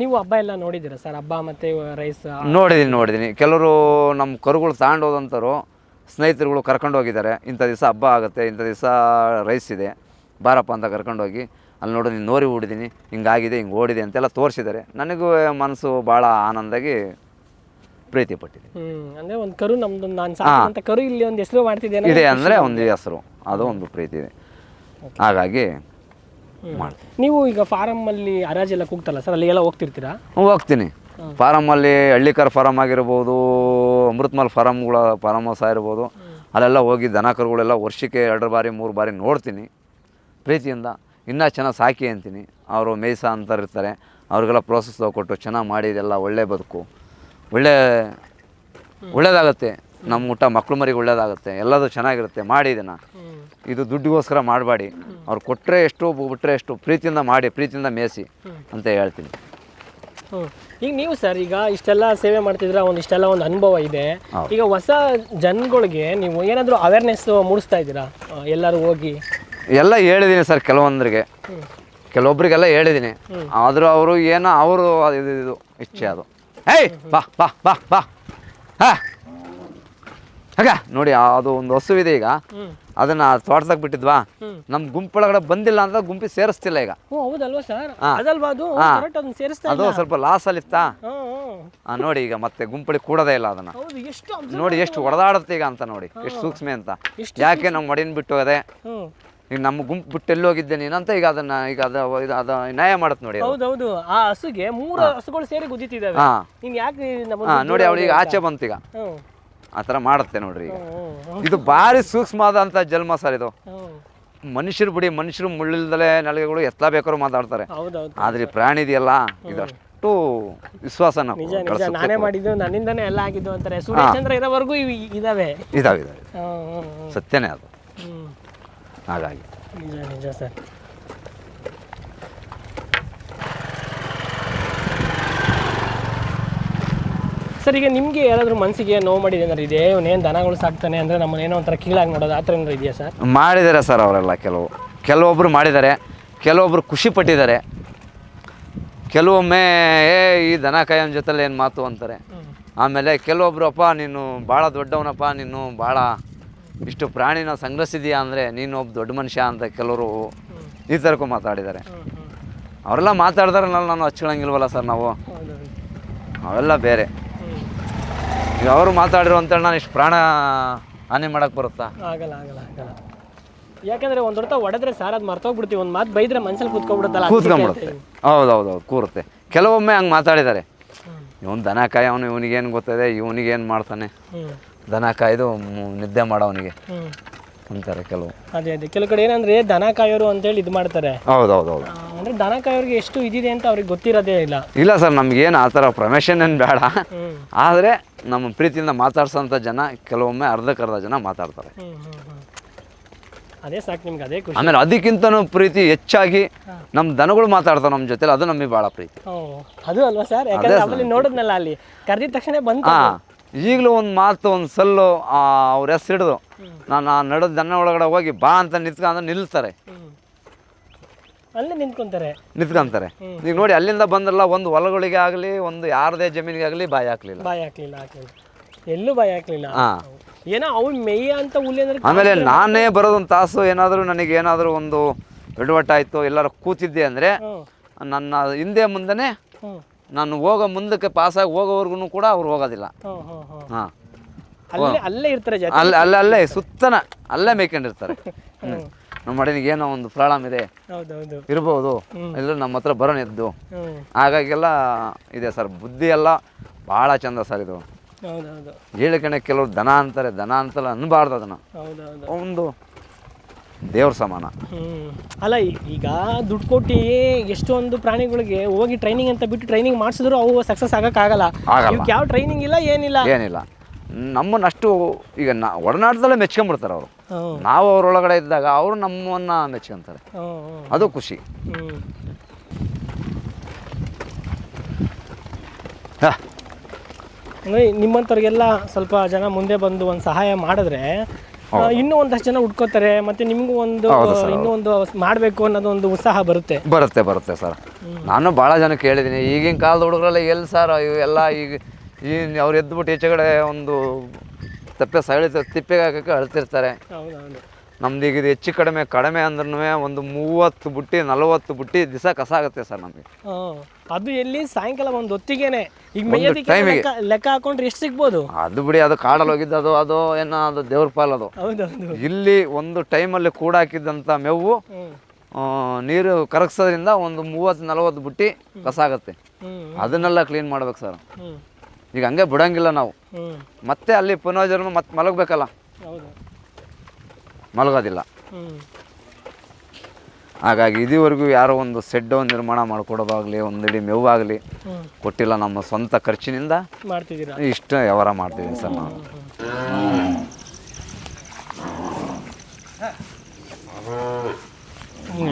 ನೀವು ಹಬ್ಬ ಎಲ್ಲ ನೋಡಿದ್ದೀರಾ ಸರ್? ಹಬ್ಬ ಮತ್ತು ರೈಸ್ ನೋಡಿದ್ದೀನಿ ನೋಡಿದ್ದೀನಿ ಕೆಲವರು ನಮ್ಮ ಕರುಗಳು ತಗೊಂಡೋದಂಥವ್ರು ಸ್ನೇಹಿತರುಗಳು ಕರ್ಕೊಂಡು ಹೋಗಿದ್ದಾರೆ. ಇಂಥ ದಿವಸ ಹಬ್ಬ ಆಗುತ್ತೆ ಇಂಥ ದಿವಸ ರೈಸ್ ಇದೆ. ಬಾರಪ್ಪ ಅಂತ ಕರ್ಕೊಂಡೋಗಿ ಅಲ್ಲಿ ನೋಡು ನೀನು ನೋರಿ ಹೂಡಿದ್ದೀನಿ ಹಿಂಗಾಗಿದೆ ಹಿಂಗೆ ಓಡಿದೆ ಅಂತೆಲ್ಲ ತೋರಿಸಿದ್ದಾರೆ. ನನಗೂ ಮನಸ್ಸು ಭಾಳ ಆನಂದಾಗಿ ಪ್ರೀತಿ ಪಟ್ಟಿದೆ ಅಂದರೆ ಒಂದು ಕರು ನಮ್ದು ನಾನು ಕರು ಇಲ್ಲಿ ಒಂದು ಹೆಸರು ಮಾಡ್ತಿದ್ದೇನೆ ಇದೆ ಅಂದರೆ ಒಂದು ಹೆಸರು. ಅದು ಒಂದು ಪ್ರೀತಿ ಇದೆ. ಹಾಗಾಗಿ ನೀವು ಈಗ ಫಾರಮ್ಮಲ್ಲಿ ಹರಾಜೆಲ್ಲ ಕೂಗ್ತಲ್ಲ ಸರ್ ಅಲ್ಲಿಗೆಲ್ಲ ಹೋಗ್ತಿರ್ತೀರಾ? ಹೋಗ್ತೀನಿ. ಫಾರಮಲ್ಲಿ ಹಳ್ಳಿಕರ್ ಫಾರಮ್ ಆಗಿರ್ಬೋದು ಅಮೃತ್ಮಲ್ ಫಾರಮ್ಗಳ ಫಾರಮ್ ಹೌಸ್ ಆಗಿರ್ಬೋದು ಅಲ್ಲೆಲ್ಲ ಹೋಗಿ ದನ ಕರುಗಳೆಲ್ಲ ವರ್ಷಕ್ಕೆ ಎರಡು ಬಾರಿ ಮೂರು ಬಾರಿ ನೋಡ್ತೀನಿ. ಪ್ರೀತಿಯಿಂದ ಇನ್ನೂ ಚೆನ್ನಾಗಿ ಸಾಕಿ ಅಂತೀನಿ. ಅವರು ಮೇಯ್ಸ ಅಂತ ಇರ್ತಾರೆ. ಅವ್ರಿಗೆಲ್ಲ ಪ್ರೋಸೆಸ್ ಕೊಟ್ಟು ಚೆನ್ನಾಗಿ ಮಾಡಿ ಇದೆಲ್ಲ ಒಳ್ಳೆ ಬದುಕು. ಒಳ್ಳೆ ಒಳ್ಳೇದಾಗತ್ತೆ. ನಮ್ಮ ಊಟ ಮಕ್ಳು ಮರಿಗೆ ಒಳ್ಳೇದಾಗುತ್ತೆ ಎಲ್ಲದು ಚೆನ್ನಾಗಿರುತ್ತೆ ಮಾಡಿ ಇದನ್ನು. ಇದು ದುಡ್ಡಿಗೋಸ್ಕರ ಮಾಡಬೇಡಿ. ಅವ್ರು ಕೊಟ್ಟರೆ ಎಷ್ಟು ಬಿಟ್ಟರೆ ಎಷ್ಟು ಪ್ರೀತಿಯಿಂದ ಮಾಡಿ ಪ್ರೀತಿಯಿಂದ ಮೇಸಿ ಅಂತ ಹೇಳ್ತೀನಿ. ಹ್ಞೂ ಈಗ ನೀವು ಸರ್ ಈಗ ಇಷ್ಟೆಲ್ಲ ಸೇವೆ ಮಾಡ್ತಿದ್ರೆ ಒಂದು ಇಷ್ಟೆಲ್ಲ ಒಂದು ಅನುಭವ ಇದೆ. ಈಗ ಹೊಸ ಜನಗಳಿಗೆ ನೀವು ಏನಾದರೂ ಅವೇರ್ನೆಸ್ ಮೂಡಿಸ್ತಾ ಇದ್ದೀರಾ? ಎಲ್ಲರೂ ಹೋಗಿ. ಎಲ್ಲ ಹೇಳಿದ್ದೀನಿ ಸರ್ ಕೆಲವೊಂದರಿಗೆ. ಕೆಲವೊಬ್ರಿಗೆಲ್ಲ ಹೇಳಿದ್ದೀನಿ ಆದರೂ ಅವರು ಏನೋ ಅವರು ಇದು ಇಚ್ಛೆ ಅದು. ಏಯ್ ಬಾ ಬಾ ಬಾ ಬಾ. ಹಾ. ಹಾಗ? ನೋಡಿ ಅದು ಒಂದು ಹಸುವಿದೆ ಈಗ. ಅದನ್ನ ತೋಟದಾಗ ಬಿಟ್ಟಿದ್ವಾ? ನಮ್ ಗುಂಪೊಳಗಡೆ ಬಂದಿಲ್ಲ ಅಂತ ಗುಂಪಿ ಸೇರಿಸ್ತಿಲ್ಲ ಈಗ. ಹ್ಞೂ ಹೌದಲ್ವಾ ಸರ್? ಹಾ. ಅದಲ್ವಾ ಅದು? ಹಾ. ಕರೆಕ್ಟ್ ಅದನ್ನ ಸೇರಿಸ್ತಾ ಅದು ಸ್ವಲ್ಪ ಲಾಸಲ್ಲಿತ್ತಾ ಅಲ್ಲಿ ಹ್ಞೂ ಆ, ನೋಡಿ ಈಗ ಮತ್ತೆ ಗುಂಪಳಿ ಕೂಡದೇ ಇಲ್ಲ ಅದನ್ನ. ಹೌದು ಎಷ್ಟು observe- ನೋಡಿ ಎಷ್ಟು ಹೊಡೆದಾಡುತ್ತೆ ಈಗ ಅಂತ ನೋಡಿ. ಎಷ್ಟು ಸೂಕ್ಷ್ಮೆ ಅಂತ. ಎಷ್ಟು ಯಾಕೆ ನಮ್ಮ ಮಡಿನ ಬಿಟ್ಟು ಹೋದೆ? ಈಗ ನಮ್ಮ ಗುಂಪು ಬಿಟ್ಟು ಎಲ್ಲಿ ಹೋಗಿದ್ದೆ ನೀನಂತ ಈಗ ಅದನ್ನ ಈಗ ಅದ ಇದು ಅದು ನ್ಯಾಯ ಮಾಡತ್ ನೋಡಿ ಹೌದು ಹೌದೌದು. ಆ ಹಸುಗೆ ಮೂರು ಹಸುಗಳು ಸೇರಿ ಗುದ್ದಿತಿದ್ದಾವೆ. ಹಾ. ನೀನ್ ಯಾಕೆ ನಮ್ಮ ಹಾ ನೋಡಿ ಅವಳಿಗೆ ಆಚೆ ಬಂತೀಗ ಈಗ. ಹ್ಮ್. ಆ ಥರ ಮಾಡುತ್ತೆ ನೋಡ್ರಿ ಈಗ. ಇದು ಭಾರಿ ಸೂಕ್ಷ್ಮವಾದಂಥ ಜನ್ಮ ಸರ್ ಇದು. ಮನುಷ್ಯರು ಬಿಡಿ ಮನುಷ್ಯರು ಮುಳ್ಳಿಲ್ದಲೇ ನಲಿಗೆಗಳು ಎತ್ಲ ಬೇಕಾದ್ರೂ ಮಾತಾಡ್ತಾರೆ. ಆದರೆ ಪ್ರಾಣಿ ಇದೆಯಲ್ಲ ಇದಷ್ಟು ವಿಶ್ವಾಸ ನಾವು ನಿಜ ನಿಜ. ನಾನೇ ಮಾಡಿದ್ದು ನನ್ನಿಂದನೇ ಎಲ್ಲ ಆಗಿದ್ದು ಅಂತಾರೆ. ಸೂರ್ಯಚಂದ್ರ ಇರೋವರೆಗೂ ಇದಾವೆ. ಇದಾವೆ. ಸತ್ಯನೇ ಅದು. ಹಾಗಾಗಿ. ನಿಜ ನಿಜ ಸರ್. ಸರ್ ಈಗ ನಿಮಗೆ ಯಾರಾದರೂ ಮನಸ್ಸಿಗೆ ನೋವು ಮಾಡಿದೆ ಏನಾದ್ರು ಇದೆ ಇವನೇನು ದನಗಳು ಸಾಕ್ತಾನೆ ಅಂದರೆ ನಮ್ಮನ್ನ ಏನೋ ಒಂಥರ ಕೀಳಾಗಿ ನೋಡೋದು ಆ ಥರ ಏನಾದ್ರು ಇದೆಯಾ ಸರ್? ಮಾಡಿದ್ದಾರೆ ಸರ್ ಅವರೆಲ್ಲ ಕೆಲವು. ಕೆಲವೊಬ್ಬರು ಮಾಡಿದ್ದಾರೆ ಕೆಲವೊಬ್ಬರು ಖುಷಿ ಪಟ್ಟಿದ್ದಾರೆ. ಕೆಲವೊಮ್ಮೆ ಏ ಈ ದನ ಕಾಯೋನ್ ಜೊತೆಲಿ ಏನು ಮಾತು ಅಂತಾರೆ. ಆಮೇಲೆ ಕೆಲವೊಬ್ಬರು ಅಪ್ಪ ನೀನು ಭಾಳ ದೊಡ್ಡವನಪ್ಪ ನೀನು ಭಾಳ ಇಷ್ಟು ಪ್ರಾಣಿನ ಸಂಗ್ರಹಿಸಿದೀಯಾ ಅಂದರೆ ನೀನು ಒಬ್ಬ ದೊಡ್ಡ ಮನುಷ್ಯ ಅಂತ ಕೆಲವರು ಈ ಥರಕ್ಕೂ ಮಾತಾಡಿದ್ದಾರೆ. ಅವರೆಲ್ಲ ಮಾತಾಡಿದ್ರೆ ನಾನು ಹಚ್ಕೊಳಂಗಿಲ್ವಲ್ಲ ಸರ್ ನಾವು? ಅವೆಲ್ಲ ಬೇರೆ. ಈಗ ಅವರು ಮಾತಾಡಿರೋ ಅಂತೇಳಿ ನಾನು ಇಷ್ಟು ಪ್ರಾಣ ಹಾನಿ ಮಾಡಕ್ಕೆ ಬರುತ್ತಾ? ಆಗಲ್ಲ ಆಗಲ್ಲ ಆಗಲ್ಲ. ಯಾಕಂದ್ರೆ ಒಂದ್ ಹೊಡೆತ ಹೊಡೆದ್ರೆ ಸಾರ್ ಅದು ಮರ್ತೋಗ್ಬಿಡ್ತೀವಿ. ಒಂದು ಮಾತು ಬೈದ್ರೆ ಮನ್ಸಲ್ಲಿ ಕೂತ್ಕೊಬಿಡುತ್ತಲ್ಲ ಕೂತ್ಕೊಂಡ್ಬಿಡುತ್ತೆ ಹೌದು ಹೌದು ಹೌದು ಕೂರುತ್ತೆ. ಕೆಲವೊಮ್ಮೆ ಹಂಗೆ ಮಾತಾಡಿದ್ದಾರೆ ಇವನು ದನ ಕಾಯವನು ಇವನಿಗೇನು ಗೊತ್ತದೆ ಇವನಿಗೇನು ಮಾಡ್ತಾನೆ. ದನ ಕಾಯ್ದು ನಿದ್ದೆ ಮಾಡೋವನಿಗೆ. ಅಂತಾರೆ ಕೆಲವು. ಅದೇ ಅದೇ. ಕೆಲವು ಕಡೆ ಏನಂದ್ರೆ ದನ ಕಾಯೋರು ಅಂತೇಳಿ ಇದು ಮಾಡ್ತಾರೆ. ಹೌದು ಹೌದು ಹೌದು ಅಂದ್ರೆ ದನ ಕಾಯೋರಿಗೆ ಎಷ್ಟು ಇದಿದೆ ಅಂತ ಅವ್ರಿಗೆ ಗೊತ್ತಿರೋದೇ ಇಲ್ಲ. ಇಲ್ಲ ಸರ್ ನಮಗೇನು ಆ ಥರ ಪ್ರೊಮೆಷನ್ ಏನು ಬೇಡ. ಆದರೆ ನಮ್ಮ ಪ್ರೀತಿಯಿಂದ ಮಾತಾಡ್ಸೋಂಥ ಜನ ಕೆಲವೊಮ್ಮೆ ಅರ್ಧಕ್ಕರ್ಧ ಜನ ಮಾತಾಡ್ತಾರೆ. ಅದೇ ಸಾಕು ನಿಮ್ಗೆ ಅದೇ ಖುಷಿ. ಆಮೇಲೆ ಅದಕ್ಕಿಂತನೂ ಪ್ರೀತಿ ಹೆಚ್ಚಾಗಿ ನಮ್ಮ ದನಗಳು ಮಾತಾಡ್ತಾವೆ ನಮ್ಮ ಜೊತೆ ಅದು ನಮಗೆ ಭಾಳ ಪ್ರೀತಿ. ಅದು ಅಲ್ವಾ ಸರ್? ಯಾಕಂದ್ರೆ ಆಮೇಲೆ ನೋಡಿದ್ನಲ್ಲ ಅಲ್ಲಿ ಕರೆದಿದ ತಕ್ಷಣ ಬಂತು ಹಾಂ ಈಗಲೂ ಒಂದು ಮಾತು ಒಂದು ಸಲ್ಲು ಅವ್ರ ಹೆಸರು ಹಿಡಿದು ನಾನು ಆ ನಡು ದನ ಒಳಗಡೆ ಹೋಗಿ ಬಾ ಅಂತ ನಿಂತ್ಕೊಂಡು ನಿಲ್ತಾರೆ. ಅಲ್ಲೇ ನಿಂತ್ಕೊಂತಾರೆ. ನಿಂತ್ಕೊಂತಾರೆ. ಈಗ ನೋಡಿ ಅಲ್ಲಿಂದ ಬಂದ್ರಲ್ಲ ಒಂದು ಹೊಲಗಳಿಗೆ ಆಗಲಿ ಒಂದು ಯಾರದೇ ಜಮೀನಿಗೆ ಆಗಲಿ ಬಾಯಿ ಹಾಕ್ಲಿಲ್ಲ. ಬಾಯಿ ಹಾಕ್ಲಿಲ್ಲ ಹಾಕ್ಲಿಲ್ಲ. ಎಲ್ಲೂ ಬಾಯಿ ಹಾಕ್ಲಿಲ್ಲ. ಹಾಂ. ಏನೋ ಅವು ಮೇಯ ಅಂತ ಹುಲಿ ಅಂದ್ರೆ ಆಮೇಲೆ ನಾನೇ ಬರೋದೊಂದು ತಾಸು ಏನಾದರೂ ನನಗೆ ಏನಾದರೂ ಒಂದು ಎಡವಟ್ಟಾಯಿತು ಎಲ್ಲರೂ ಕೂತಿದ್ದೆ ಅಂದರೆ ನನ್ನ ಹಿಂದೆ ಮುಂದೆನೇ ನಾನು ಹೋಗೋ ಮುಂದಕ್ಕೆ ಪಾಸಾಗಿ ಹೋಗೋವರೆಗೂ ಕೂಡ ಅವ್ರು ಹೋಗೋದಿಲ್ಲ. ಹಾಂ. ಅಲ್ಲೇ ಅಲ್ಲೇ ಇರ್ತಾರೆ ಅಲ್ಲೇ ಅಲ್ಲೇ ಅಲ್ಲೇ ಸುತ್ತನ ಅಲ್ಲೇ ಮೇಯ್ಕೊಂಡಿರ್ತಾರೆ. ನಮ್ಮ ಮಡನಿಗೆ ಏನೋ ಒಂದು ಪ್ರಾಬ್ಲಮ್ ಇದೆ. ಹೌದೌದು. ಇರ್ಬೋದು. ಇಲ್ಲ ನಮ್ಮ ಹತ್ರ ಬರೋಣ ಎದ್ದು ಹ್ಮ್. ಹಾಗಾಗೆಲ್ಲ ಇದೆ ಸರ್. ಬುದ್ಧಿ ಎಲ್ಲ ಭಾಳ ಚಂದ ಸರ್ ಇದು. ಹೌದೌದು. ಕೆಲವರು ಕೆಲವ್ರು ದನ ಅಂತಾರೆ ದನ ಅಂತಲ್ಲ ಅನ್ಬಾರ್ದು ಅದನ್ನು. ಹೌದೌದು. ಒಂದು ದೇವ್ರ ಸಮಾನ. ಹ್ಮ್. ಅಲ್ಲ ಈ- ಈಗ ದುಡ್ಡು ಕೊಟ್ಟು ಎಷ್ಟೊಂದು ಪ್ರಾಣಿಗಳಿಗೆ ಹೋಗಿ ಟ್ರೈನಿಂಗ್ ಅಂತ ಬಿಟ್ಟು ಟ್ರೈನಿಂಗ್ ಮಾಡಿಸಿದ್ರು ಅವು ಸಕ್ಸಸ್ ಆಗಕ್ಕಾಗಲ್ಲ ಆಗಲ್ಲ. ಇವಕ್ಕೆ ಯಾವ ಟ್ರೈನಿಂಗ್ ಇಲ್ಲ ಏನಿಲ್ಲ. ಏನಿಲ್ಲ. ನಮ್ಮನ್ನಷ್ಟು ಈಗ ನಾ ಒಡನಾಟದಲ್ಲೇ ಮೆಚ್ಕೊಂಬಿಡ್ತಾರೆ ಅವರು. ನಾವು ಅವ್ರೊಳಗಡೆ ಇದ್ದಾಗ ಅವರು ನಮ್ಮನ್ನ ಮೆಚ್ಕೊಂತಾರೆ. ಅದು ಖುಷಿ. ನಿಮ್ಮಂತವ್ರಿಗೆಲ್ಲ ಅಂದ್ರೆ ನಿಮ್ಮಂಥವ್ರಿಗೆಲ್ಲ ಸ್ವಲ್ಪ ಜನ ಮುಂದೆ ಬಂದು ಒಂದು ಸಹಾಯ ಮಾಡಿದ್ರೆ ಇನ್ನೂ ಒಂದಷ್ಟು ಜನ ಉಟ್ಕೋತಾರೆ ಮತ್ತೆ ನಿಮಗೂ ಒಂದು ಇನ್ನೂ ಒಂದು ಮಾಡಬೇಕು ಅನ್ನೋದು ಒಂದು ಉತ್ಸಾಹ ಬರುತ್ತೆ. ಬರುತ್ತೆ ಬರುತ್ತೆ ಸರ್. ನಾನು ಭಾಳ ಜನ ಕೇಳಿದ್ದೀನಿ ಈಗಿನ ಕಾಲದ ಹುಡುಗರೆಲ್ಲ ಎಲ್ಲಿ ಸರ್ ಇವೆಲ್ಲ ಈಗ ಈ ಅವ್ರು ಎದ್ದುಬಿಟ್ಟು ಈಚೆ ಕಡೆ ಒಂದು ತಪ್ಪೆ ಸಗಳಿ ತಿಪ್ಪೆಗೆ ಹಾಕಕ್ಕೆ ಅಳ್ತಿರ್ತಾರೆ. ಹೌದೌದು. ನಮ್ದು ಈಗ ಇದು ಹೆಚ್ಚು ಕಡಿಮೆ ಕಡಿಮೆ ಅಂದ್ರೂ ಒಂದು ಮೂವತ್ತು ಬುಟ್ಟಿ ನಲವತ್ತು ಬುಟ್ಟಿ ದಿವಸ ಕಸ ಆಗುತ್ತೆ ಸರ್ ನಮಗೆ. ಅದು ಎಲ್ಲಿ? ಸಾಯಂಕಾಲ ಒಂದು ಹೊತ್ತಿಗೆನೆ. ಈಗ ಮೇಯೋದಕ್ಕೆ time ಲೆಕ್ಕ ಲೆಕ್ಕ ಹಾಕೊಂಡ್ರೆ ಎಷ್ಟು ಸಿಗ್ಬೋದು? ಅದು ಬಿಡಿ ಅದು ಕಾಡಲ್ಲಿ ಹೋಗಿದ್ದು ಅದು ಅದು ಏನೋ ಅದು ದೇವ್ರ ಪಾಲ್ ಅದು. ಇಲ್ಲಿ ಒಂದು ಟೈಮಲ್ಲಿ ಕೂಡ ಹಾಕಿದ್ದಂಥ ಮೇವು ಹ್ಮ್. ಆ, ನೀರು ಕರಗಿಸೋದ್ರಿಂದ ಒಂದು ಮೂವತ್ತು ನಲವತ್ತು ಬುಟ್ಟಿ ಕಸ ಆಗುತ್ತೆ. ಹ್ಮ್. ಅದನ್ನೆಲ್ಲ ಕ್ಲೀನ್ ಮಾಡ್ಬೇಕು ಸರ್. ಹ್ಮ್. ಈಗ ಹಂಗೆ ಬಿಡಂಗಿಲ್ಲ ನಾವು. ಮತ್ತೆ ಅಲ್ಲಿ ಪುನರ್ಜನ್ಮ ಮತ್ತೆ ಮಲಗಬೇಕಲ್ಲ? ಮಲಗೋದಿಲ್ಲ. ಹಾಗಾಗಿ ಇದುವರೆಗೂ ಯಾರೋ ಒಂದು ಸೆಡ್ ನಿರ್ಮಾಣ ಮಾಡಿಕೊಡೋದಾಗಲಿ ಒಂದು ಇಡೀ ಮೇವಾಗಲಿ ಹ್ಮ್. ಕೊಟ್ಟಿಲ್ಲ ನಮ್ಮ ಸ್ವಂತ ಖರ್ಚಿನಿಂದ ಇಷ್ಟು ವ್ಯವಹಾರ ಮಾಡ್ತಿದ್ದೀನಿ ಸರ್ ನಾವು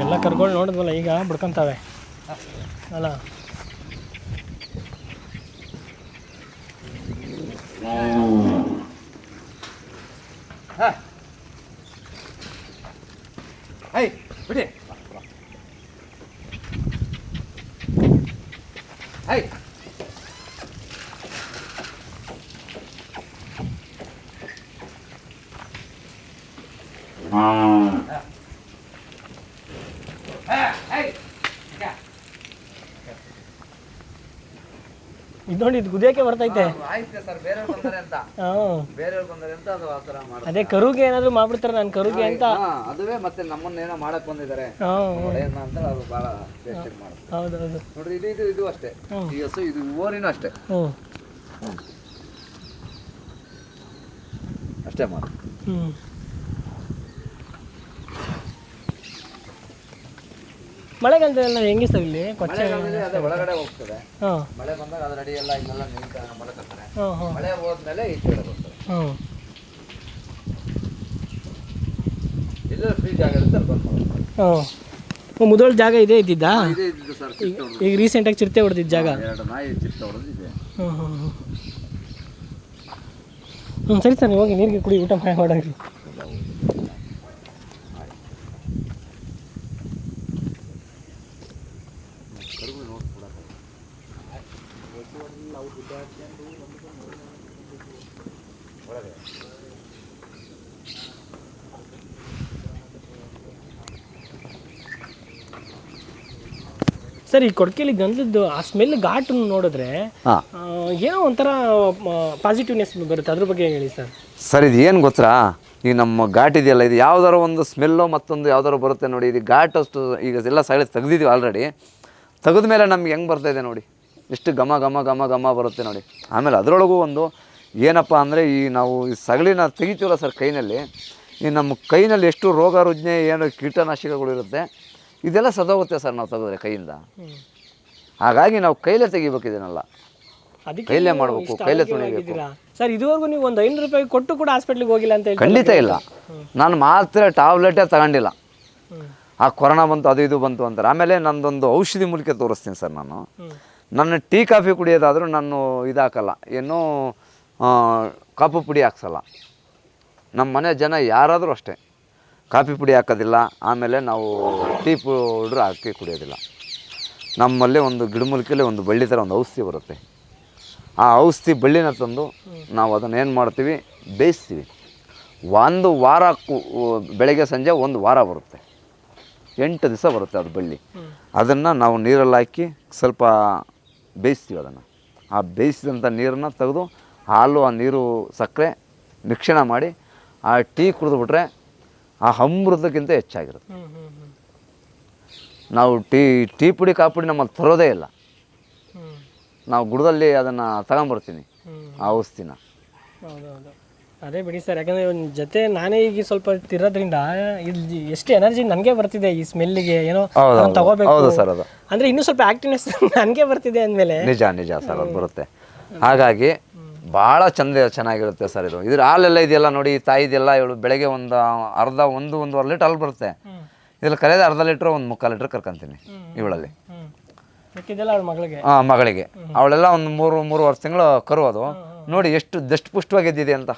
ಎಲ್ಲ ಕರ್ಕೊಂಡು ನೋಡಿದ್ವಲ್ಲ ಈಗ ಬಿಡ್ಕೊಂತಾವೆ. ಅಲ್ಲ? はい。はい。はい。ああ ಇದು ನೋಡಿ ಇದು ಗುದಿಯಕ್ಕೆ ಬರ್ತೈತೆ? ಆಯ್ತು ಸರ್ ಬೇರೆಯವ್ರು ಬಂದರೆ ಅಂತ. ಹಾಂ. ಬೇರೆಯವ್ರು ಬಂದರೆ ಅಂತ ಅದು ಆ ಥರ ಮಾಡೋದು ಅದೇ ಕರುಗೆ ಏನಾದ್ರು ಮಾಡ್ಬಿಡ್ತಾರೆ ನಾನು ಕರುಗೆ ಅಂತ. ಅದುವೇ ಮತ್ತೆ ನಮ್ಮನ್ನ ಏನೋ ಮಾಡಕ್ ಬಂದಿದ್ದಾರೆ. ಒಡೆಯನ್ನ ಅಂತ ಅದು ಭಾಳ ಟೇಸ್ಟಿಗೆ ಮಾಡೋದು ಹೌದೌದು. ನೋಡ್ರಿ ಇದು ಇದು ಇದು ಅಷ್ಟೇ. ಈ ಹಸು ಇದು ಓರಿನೂ ಅಷ್ಟೇ. ಹ್ಞೂ ಅಷ್ಟೇ ಮಾಡಿ ಹ್ಞೂ ಮಳೆಗಾಲದಲ್ಲಿ ಹೆಂಗೆ ಸರ್ ಇಲ್ಲಿ? ಕೊಚ್ಚೆ? ಮಳೆಗಾಲದಲ್ಲಿ ಅದೇ ಒಳಗಡೆ ಹೋಗ್ತದೆ. ಹಾಂ. ಮಳೆ ಬಂದಾಗ ಅದ್ರ ಅಡಿ ಎಲ್ಲ ಇನ್ನೆಲ್ಲ ನಿಂತ ಮಲಕತ್ತಾರೆ ಹಾಂ ಹಾಂ. ಮಳೆ ಹೋದ್ಮೇಲೆ ಈ ಕಡೆ ಬರ್ತದೆ. ಹ್ಞೂ ಇಲ್ಲ ಫ್ರೀ ಜಾಗ ಇರುತ್ತೆ ಅಲ್ಲಿ ಬಂದು. ಹಾಂ. ಮುದೋಳ ಜಾಗ ಇದೆ ಇದ್ದಿದ್ದಾ? ಇದೇ ಇದ್ದು ಸರ್ ಚಿತ್ತ ಹೊಡ್ದು. ಈಗ ರೀಸೆಂಟಾಗಿ ಚಿರತೆ ಹೊಡೆದಿದ್ದ ಜಾಗ? ಎರಡು ನಾಯಿ ಚಿತ್ತ ಹೊಡೆದಿದೆ. ಹ್ಞೂ ಹ್ಞೂ ಹ್ಞೂ ಹ್ಞೂ ಸರಿ ಸರ್ ಹೋಗಿ ನೀರಿಗೆ ಕುಡಿ ಊಟ ಮಾಡಿ ಮಾಡೋರಿ ಸರ್ ಈ ಕೊಡ್ಕೆಲಿ ಗಂಧದ್ದು ಆ ಸ್ಮೆಲ್ ಘಾಟ್ ನೋಡಿದ್ರೆ ಹಾಂ. ಏನೋ ಒಂಥರ ಪಾಸಿಟಿವ್ನೆಸ್ ಬರುತ್ತೆ. ಅದ್ರ ಬಗ್ಗೆ ಹೇಳಿ ಸರ್. ಸರ್ ಇದು ಏನು ಗೊತ್ತಾ? ಈಗ ನಮ್ಮ ಘಾಟ್ ಇದೆಯಲ್ಲ ಇದು ಯಾವ್ದಾರ ಒಂದು ಸ್ಮೆಲ್ಲೋ ಮತ್ತೊಂದು ಯಾವ್ದಾರು ಬರುತ್ತೆ ನೋಡಿ. ಇದು ಘಾಟ್ ಅಷ್ಟು ಈಗ ಎಲ್ಲ ಸೈಡ್ ತೆಗ್ದಿದ್ದೀವಿ ಆಲ್ರೆಡಿ ತೆಗೆದ ಮೇಲೆ ನಮ್ಗೆ ಹೆಂಗೆ ಬರ್ತಾ ಇದೆ ನೋಡಿ? ಎಷ್ಟು ಘಮ ಘಮ ಘಮ ಘಮ ಬರುತ್ತೆ ನೋಡಿ. ಆಮೇಲೆ ಅದರೊಳಗೂ ಒಂದು ಏನಪ್ಪ ಅಂದರೆ ಈ ನಾವು ಈ ಸಗಳಿನ ತೆಗಿತೀವಲ್ಲ ಸರ್ ಕೈನಲ್ಲಿ ಈ ನಮ್ಮ ಕೈನಲ್ಲಿ ಎಷ್ಟು ರೋಗ ರುಜಿನ ಏನು ಕೀಟನಾಶಕಗಳು ಇರುತ್ತೆ ಇದೆಲ್ಲ ಸದೋಗುತ್ತೆ ಸರ್ ನಾವು ತೆಗೆದ್ರೆ ಕೈಯಿಂದ. ಹಾಗಾಗಿ ನಾವು ಕೈಲೇ ತೆಗಿಬೇಕು ಇದನ್ನೆಲ್ಲ. ಕೈಲೇ ಮಾಡಬೇಕು ಕೈಲೇ ತುಣಿಬೇಕು ಸರ್ ಇದುವರೆಗೂ ನೀವು ಒಂದು ಐನೂರು ರೂಪಾಯಿ ಕೊಟ್ಟು ಕೂಡ ಹಾಸ್ಪಿಟ್ಲಿಗೆ ಹೋಗಿಲ್ಲ ಅಂತ ಹೇಳಿ ಖಂಡಿತ ಇಲ್ಲ. ನಾನು ಮಾತ್ರ ಟ್ಯಾಬ್ಲೆಟೇ ತಗೊಂಡಿಲ್ಲ. ಆ ಕೊರೋನಾ ಬಂತು ಅದು ಇದು ಬಂತು ಅಂತಾರೆ. ಆಮೇಲೆ ನಂದೊಂದು ಔಷಧಿ ಮೂಲಕ ತೋರಿಸ್ತೀನಿ ಸರ್ ನಾನು. ನನ್ನ ಟೀ ಕಾಫಿ ಕುಡಿಯೋದಾದರೂ ನಾನು ಇದಾಕಲ್ಲ. ಏನೂ ಕಾಪು ಪುಡಿ ಹಾಕ್ಸಲ್ಲ. ನಮ್ಮ ಮನೆ ಜನ ಯಾರಾದರೂ ಅಷ್ಟೇ. ಕಾಫಿ ಪುಡಿ ಹಾಕೋದಿಲ್ಲ, ಆಮೇಲೆ ನಾವು ಟೀ ಪೌಡ್ರ್ ಹಾಕಿ ಕುಡಿಯೋದಿಲ್ಲ. ನಮ್ಮಲ್ಲಿ ಒಂದು ಗಿಡಮೂಲಿಕೆಯಲ್ಲಿ ಒಂದು ಬಳ್ಳಿ ಥರ ಒಂದು ಔಷಧಿ ಬರುತ್ತೆ. ಆ ಔಷಧಿ ಬಳ್ಳಿನ ತಂದು ನಾವು ಅದನ್ನು ಏನು ಮಾಡ್ತೀವಿ? ಬೇಯಿಸ್ತೀವಿ. ಒಂದು ವಾರ ಬೆಳಗ್ಗೆ ಸಂಜೆ ಒಂದು ವಾರ ಬರುತ್ತೆ. ಎಂಟು ದಿವಸ ಬರುತ್ತೆ ಅದು ಬಳ್ಳಿ. ಅದನ್ನು ನಾವು ನೀರಲ್ಲಿ ಹಾಕಿ ಸ್ವಲ್ಪ ಬೇಯಿಸ್ತೀವಿ ಅದನ್ನು. ಆ ಬೇಯಿಸಿದಂಥ ನೀರನ್ನು ತೆಗೆದು ಹಾಲು, ಆ ನೀರು ಸಕ್ಕರೆ ಮಿಕ್ಷಣ ಮಾಡಿ ಆ ಟೀ ಕುಡಿದ್ಬಿಟ್ರೆ ಆ ಅಮೃತಕ್ಕಿಂತ ಹೆಚ್ಚಾಗಿರುತ್ತೆ. ನಾವು ಟೀ ಟೀ ಪುಡಿ ಕಾಪುಡಿ ಪುಡಿ ನಮ್ಮಲ್ಲಿ ತರೋದೇ ಇಲ್ಲ. ನಾವು ಗುಡದಲ್ಲಿ ಅದನ್ನು ತಗೊಂಬರ್ತೀನಿ ಆ ಔಷಧಿನ. ಅದೇ ಬಿಡಿ ಸರ್ ಯಾಕಂದ್ರೆ ಒಂದು ಜೊತೆ ನಾನೇ ಈಗ ಸ್ವಲ್ಪ ತಿರೋದ್ರಿಂದ ಇಲ್ಲಿ ಎಷ್ಟು ಎನರ್ಜಿ ನನಗೆ ಬರ್ತಿದೆ ಈ ಸ್ಮೆಲ್ಲಿಗೆ ಏನೋ. ತಗೋಬೇಕು. ಹೌದು ಸರ್ ಅದು. ಅಂದ್ರೆ ಇನ್ನೂ ಸ್ವಲ್ಪ ಆ್ಯಕ್ಟಿವ್ನೆಸ್ ನನಗೆ ಬರ್ತಿದೆ ಅಂದಮೇಲೆ. ನಿಜ ನಿಜ ಸರ್ ಅದು ಬರುತ್ತೆ. ಹಾಗಾಗಿ ಭಾಳ ಚಂದ ಚೆನ್ನಾಗಿರುತ್ತೆ ಸರ್ ಇದು. ಇದ್ರ ಹಾಲೆಲ್ಲ ಇದೆಯಲ್ಲ ನೋಡಿ ತಾಯಿದೆಲ್ಲ ಇವಳು ಬೆಳಗ್ಗೆ ಒಂದು ಅರ್ಧ ಒಂದು ಒಂದೂವರೆ ಲೀಟ್ರ್ ಹಾಲು ಬರುತ್ತೆ. ಇದ್ರಲ್ಲಿ ಕರೆಯೋದು ಅರ್ಧ ಲೀಟ್ರ್ ಒಂದು ಮುಕ್ಕಾಲು ಲೀಟ್ರ್ ಕರ್ಕೊಂತೀನಿ ಇವಳಲ್ಲಿ. ಹಾಂ ಮಗಳಿಗೆ. ಅವಳೆಲ್ಲ ಒಂದು ಮೂರು ಮೂರುವರೆ ತಿಂಗಳು ಕರು ಅದು ನೋಡಿ ಎಷ್ಟು ದಷ್ಟು ಪುಷ್ಟವಾಗಿ ಇದ್ದಿದೆ ಅಂತ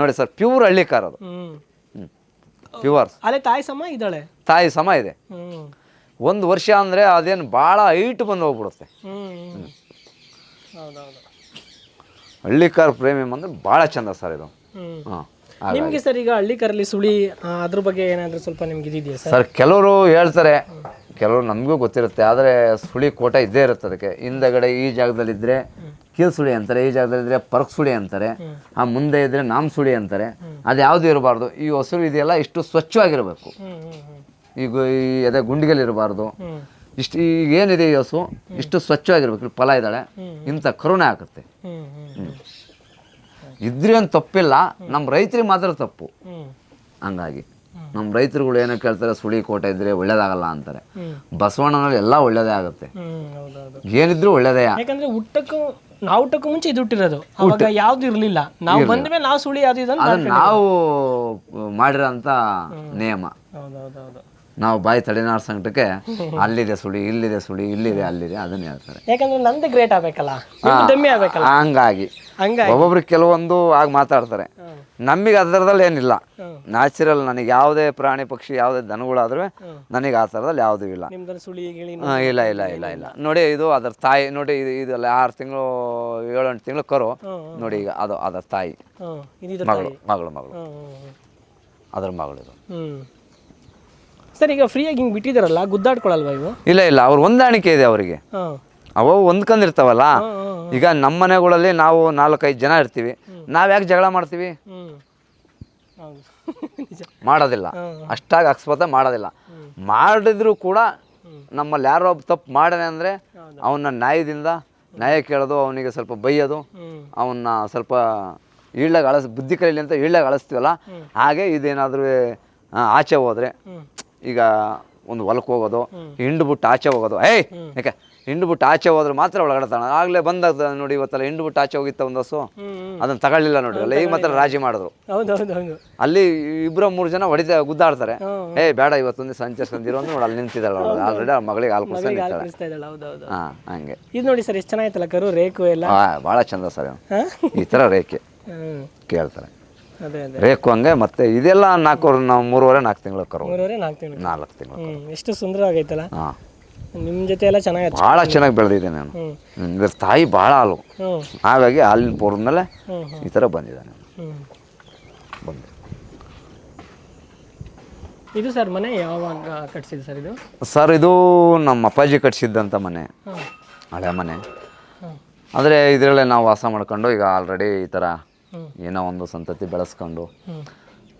ನೋಡಿ ಸರ್ ಪ್ಯೂರ್ ಹಳ್ಳಿ ಕಾರ್ ಅದು. ಪ್ಯೂರ್. ತಾಯಿ ಸಮ ಇದ್ದಾಳೆ? ತಾಯಿ ಸಮ ಇದೆ. ಒಂದು ವರ್ಷ ಅಂದರೆ ಅದೇನು ಭಾಳ ಹೈಟ್ ಬಂದು ಹೋಗ್ಬಿಡುತ್ತೆ. ಹ್ಮ್ ಹೌದೌದು ಹಳ್ಳಿ ಕಾರ್ ಪ್ರೇಮಿಯಂ ಅಂದರೆ ಭಾಳ ಚಂದ ಸರ್ ಇದು. ಹಾಂ ನಿಮ್ಗೆ ಸರ್ ಈಗ ಹಳ್ಳಿ ಕರಲ್ಲಿ ಸುಳಿ ಅದ್ರ ಬಗ್ಗೆ ಏನಾದರೂ ಸ್ವಲ್ಪ ನಿಮ್ಗೆ ಇದೆಯಾ ಸರ್? ಸರ್ ಕೆಲವರು ಹೇಳ್ತಾರೆ ಕೆಲವರು ನಮಗೂ ಗೊತ್ತಿರುತ್ತೆ ಆದರೆ ಸುಳಿ ಕೋಟ ಇದ್ದೇ ಇರುತ್ತೆ ಅದಕ್ಕೆ. ಹಿಂದಗಡೆ ಈ ಜಾಗದಲ್ಲಿದ್ದರೆ ಕೀಲ್ ಸುಳಿ ಅಂತಾರೆ ಈ ಜಾಗದಲ್ಲಿದ್ದರೆ ಪರ್ಕ್ ಸುಳಿ ಅಂತಾರೆ ಆ ಮುಂದೆ ಇದ್ದರೆ ನಾಮ್ ಸುಳಿ ಅಂತಾರೆ. ಅದು ಯಾವುದು ಇರಬಾರ್ದು ಈ ಹಸಿರು ಇದೆಯಲ್ಲ ಇಷ್ಟು ಸ್ವಚ್ಛವಾಗಿರಬೇಕು. ಈಗ ಈ ಅದೇ ಗುಂಡಿಗೆಲಿರಬಾರ್ದು ಇಷ್ಟು ಈಗ ಏನಿದೆ ಈ ಹಸು ಇಷ್ಟು ಸ್ವಚ್ಛವಾಗಿರ್ಬೇಕು ಫಲ ಇದ್ದಾಳೆ ಇಂಥ ಕರುಣೆ ಆಗುತ್ತೆ. ಇದ್ರಿ ಅಂತ ತಪ್ಪಿಲ್ಲ ನಮ್ಮ ರೈತರಿಗೆ ಮಾತ್ರ ತಪ್ಪು. ಹಂಗಾಗಿ ನಮ್ಮ ರೈತರುಗಳು ಏನೋ ಕೇಳ್ತಾರೆ ಸುಳಿ ಕೋಟೆ ಇದ್ರೆ ಒಳ್ಳೇದಾಗಲ್ಲ ಅಂತಾರೆ. ಬಸವಣ್ಣನಲ್ಲಿ ಎಲ್ಲ ಒಳ್ಳೇದೇ ಆಗುತ್ತೆ. ಏನಿದ್ರು ಒಳ್ಳೇದೇ ಯಾಕಂದ್ರೆ ಹುಟ್ಟಕ್ಕೂ ನಾವು ಹುಟ್ಟಕ್ಕೂ ಮುಂಚೆ ಇದು ಹುಟ್ಟಿರೋದು ಅವಾಗ ಯಾವ್ದು ಇರಲಿಲ್ಲ. ನಾವು ಬಂದ ಮೇಲೆ ನಾವು ಸುಳಿ ಯಾವ್ದು ಇದು ನಾವು ಮಾಡಿರೋಂಥ ನಿಯಮ. ನಾವು ಬಾಯಿ ತಡೆನಾರ್ ಸಂಕಟಕ್ಕೆ ಅಲ್ಲಿದೆ ಸುಳಿ ಇಲ್ಲಿದೆ ಸುಳಿ ಇಲ್ಲಿದೆ ಅಲ್ಲಿದೆ ಅದನ್ನ ಹೇಳ್ತಾರೆ. ಯಾಕಂದ್ರೆ ನಂದು ಗ್ರೇಟ್ ಆಗ್ಬೇಕಲ್ಲ. ಹಂಗಾಗಿ. ಹಂಗಾಗಿ. ಒಬ್ಬೊಬ್ರು ಕೆಲವೊಂದು ಆಗ ಮಾತಾಡ್ತಾರೆ. ನಮಗೆ ಅದರದಲ್ಲಿ ಏನಿಲ್ಲ. ನ್ಯಾಚುರಲ್ ನನಗೆ ಯಾವುದೇ ಪ್ರಾಣಿ ಪಕ್ಷಿ ಯಾವುದೇ ದನಗಳಾದ್ರೂ ನನಗೆ ಆ ಥರದಲ್ಲಿ ಯಾವುದೂ ಇಲ್ಲ. ಇಲ್ಲ ಇಲ್ಲ ಇಲ್ಲ ಇಲ್ಲ. ನೋಡಿ ಇದು ಅದರ ತಾಯಿ ನೋಡಿ ಇದು ಇದಲ್ಲ ಆರು ತಿಂಗಳು ಏಳೆಂಟು ತಿಂಗಳು ಕರು. ನೋಡಿ ಈಗ ಅದು ಅದರ ತಾಯಿ. ಮಗಳು ಮಗಳು ಮಗಳು. ಅದ್ರ ಮಗಳು ಇದು. ಸರ್ ಈಗ ಫ್ರೀಯಾಗಿ ಹಿಂಗೆ ಬಿಟ್ಟಿದಾರಲ್ಲ ಗುದ್ದಾಡ್ಕೊಳಲ್ವಾ ಇವು ಇಲ್ಲ ಇಲ್ಲ ಅವ್ರು ಹೊಂದಾಣಿಕೆ ಇದೆ ಅವರಿಗೆ. ಅವು ಹೊಂದ್ಕೊಂಡಿರ್ತಾವಲ್ಲ ಈಗ ನಮ್ಮ ಮನೆಗಳಲ್ಲಿ ನಾವು ನಾಲ್ಕೈದು ಜನ ಇರ್ತೀವಿ. ನಾವು ಯಾಕೆ ಜಗಳ ಮಾಡ್ತೀವಿ? ಮಾಡೋದಿಲ್ಲ. ಅಷ್ಟಾಗಿ ಅಕಸ್ಮಾತ್ ಮಾಡೋದಿಲ್ಲ. ಮಾಡಿದ್ರು ಕೂಡ ನಮ್ಮಲ್ಲಿ ಯಾರೋ ಒಬ್ಬ ತಪ್ಪು ಮಾಡಿದೆ ಅಂದರೆ ಅವನ್ನ ನ್ಯಾಯದಿಂದ ನ್ಯಾಯ ಕೇಳೋದು ಅವನಿಗೆ ಸ್ವಲ್ಪ ಬೈಯೋದು ಅವನ್ನ ಸ್ವಲ್ಪ ಈಳಾಗ ಅಳಸ್ ಬುದ್ಧಿ ಕಲೀಲಿ ಅಂತ ಈಳಾಗ ಅಳಿಸ್ತೀವಲ್ಲ ಹಾಗೆ ಇದೇನಾದರೂ ಆಚೆ ಹೋದರೆ ಈಗ ಒಂದು ಹೊಲಕ್ಕೆ ಹೋಗೋದು ಹಿಂಡ್ಬಿಟ್ಟು ಆಚೆ ಹೋಗೋದು. ಏಯ್! ಯಾಕೆ? ಹಿಂಡು ಬಿಟ್ಟು ಆಚೆ ಹೋದ್ರೆ ಮಾತ್ರ ಒಳಗಡೆ ತಾಣ ಆಗಲೇ ಬಂದಾಗ ನೋಡಿ ಇವತ್ತೆಲ್ಲ ಹಿಂಡ್ಬಿಟ್ಟು ಆಚೆ ಹೋಗಿತ್ತ ಒಂದು ಹಸು. ಅದನ್ನ ತಗೊಳ್ಳಿಲ್ಲ ನೋಡಿ. ಅಲ್ಲ ಈಗ ಮಾತ್ರ ರಾಜಿ ಮಾಡಿದ್ರು. ಅಲ್ಲಿ ಇಬ್ಬರು ಮೂರು ಜನ ಹೊಡಿತಾ ಗುದ್ದಾಡ್ತಾರೆ. ಏ ಬೇಡ ಇವತ್ತೊಂದು ಸಂಚರಿಸ್ಕೊಂಡಿರೋ ಅಂದ್ರೆ ನೋಡಿ ಅಲ್ಲಿ ನಿಂತಿದ್ದಾಳೆ ಆಲ್ರೆಡಿ ಮಗಳಿಗೆ ಹಾಲು ಕುಡ್ಸ್ಕೊಂಡು ಹಾಲು ನಿಂತಾಳೆ ಕುಡಿಸ್ತಾ ಇದ್ದಾಳೆ. ಹೌದು ಹೌದು. ಹಾಂ ಹಂಗೆ. ಇದು ನೋಡಿ ಸರ್ ಎಷ್ಟು ಚೆನ್ನಾಗಿತ್ತಲ್ಲ ಕರು ರೇಖು ಎಲ್ಲ? ಭಾಳ ಚಂದ ಸರ್ ಈ ಥರ ರೇಖೆ. ಕೇಳ್ತಾರೆ. ರೇಕು ಹಂಗೆ ಮತ್ತೆ ಇದೆಲ್ಲ ನಾಲ್ಕು ನಾವು ಮೂರುವರೆ ನಾಲ್ಕು ತಿಂಗಳು ಕರು. ಮೂರುವರೆ ನಾಲ್ಕು ತಿಂಗಳು. ನಾಲ್ಕು ತಿಂಗಳು ಎಷ್ಟು ಎಷ್ಟು ಸುಂದರವಾಗೈತಲ್ಲ. ಹಾಂ. ನಿಮ್ಮ ಜೊತೆ ಎಲ್ಲ ಚೆನ್ನಾಗಿ ಭಾಳ ಚೆನ್ನಾಗಿ ಬೆಳೆದಿದೆ ನಾನು. ಇದ್ರ ತಾಯಿ ಭಾಳ ಹಾಲು. ಹಾಗಾಗಿ ಹಾಲಿನ ಪೂರ್ದ ಮೇಲೆ ಹ್ಮ್ ಹ್ಮ್. ಈ ಥರ ಬಂದಿದ್ದಾನೆ ಬಂದು. ಇದು ಸರ್ ಮನೆ ಯಾವಾಗ ಕಟ್ಸಿದ್ದು ಸರ್ ಇದು? ಸರ್ ಇದು ನಮ್ಮ ಅಪ್ಪಾಜಿ ಕಟ್ಸಿದ್ದಂಥ ಮನೆ. ಹಳೆ ಮನೆ. ಆದರೆ ಇದರಲ್ಲೇ ನಾವು ವಾಸ ಮಾಡ್ಕೊಂಡು ಈಗ ಆಲ್ರೆಡಿ ಈ ಥರ ಏನೋ ಒಂದು ಸಂತತಿ ಬೆಳೆಸ್ಕೊಂಡು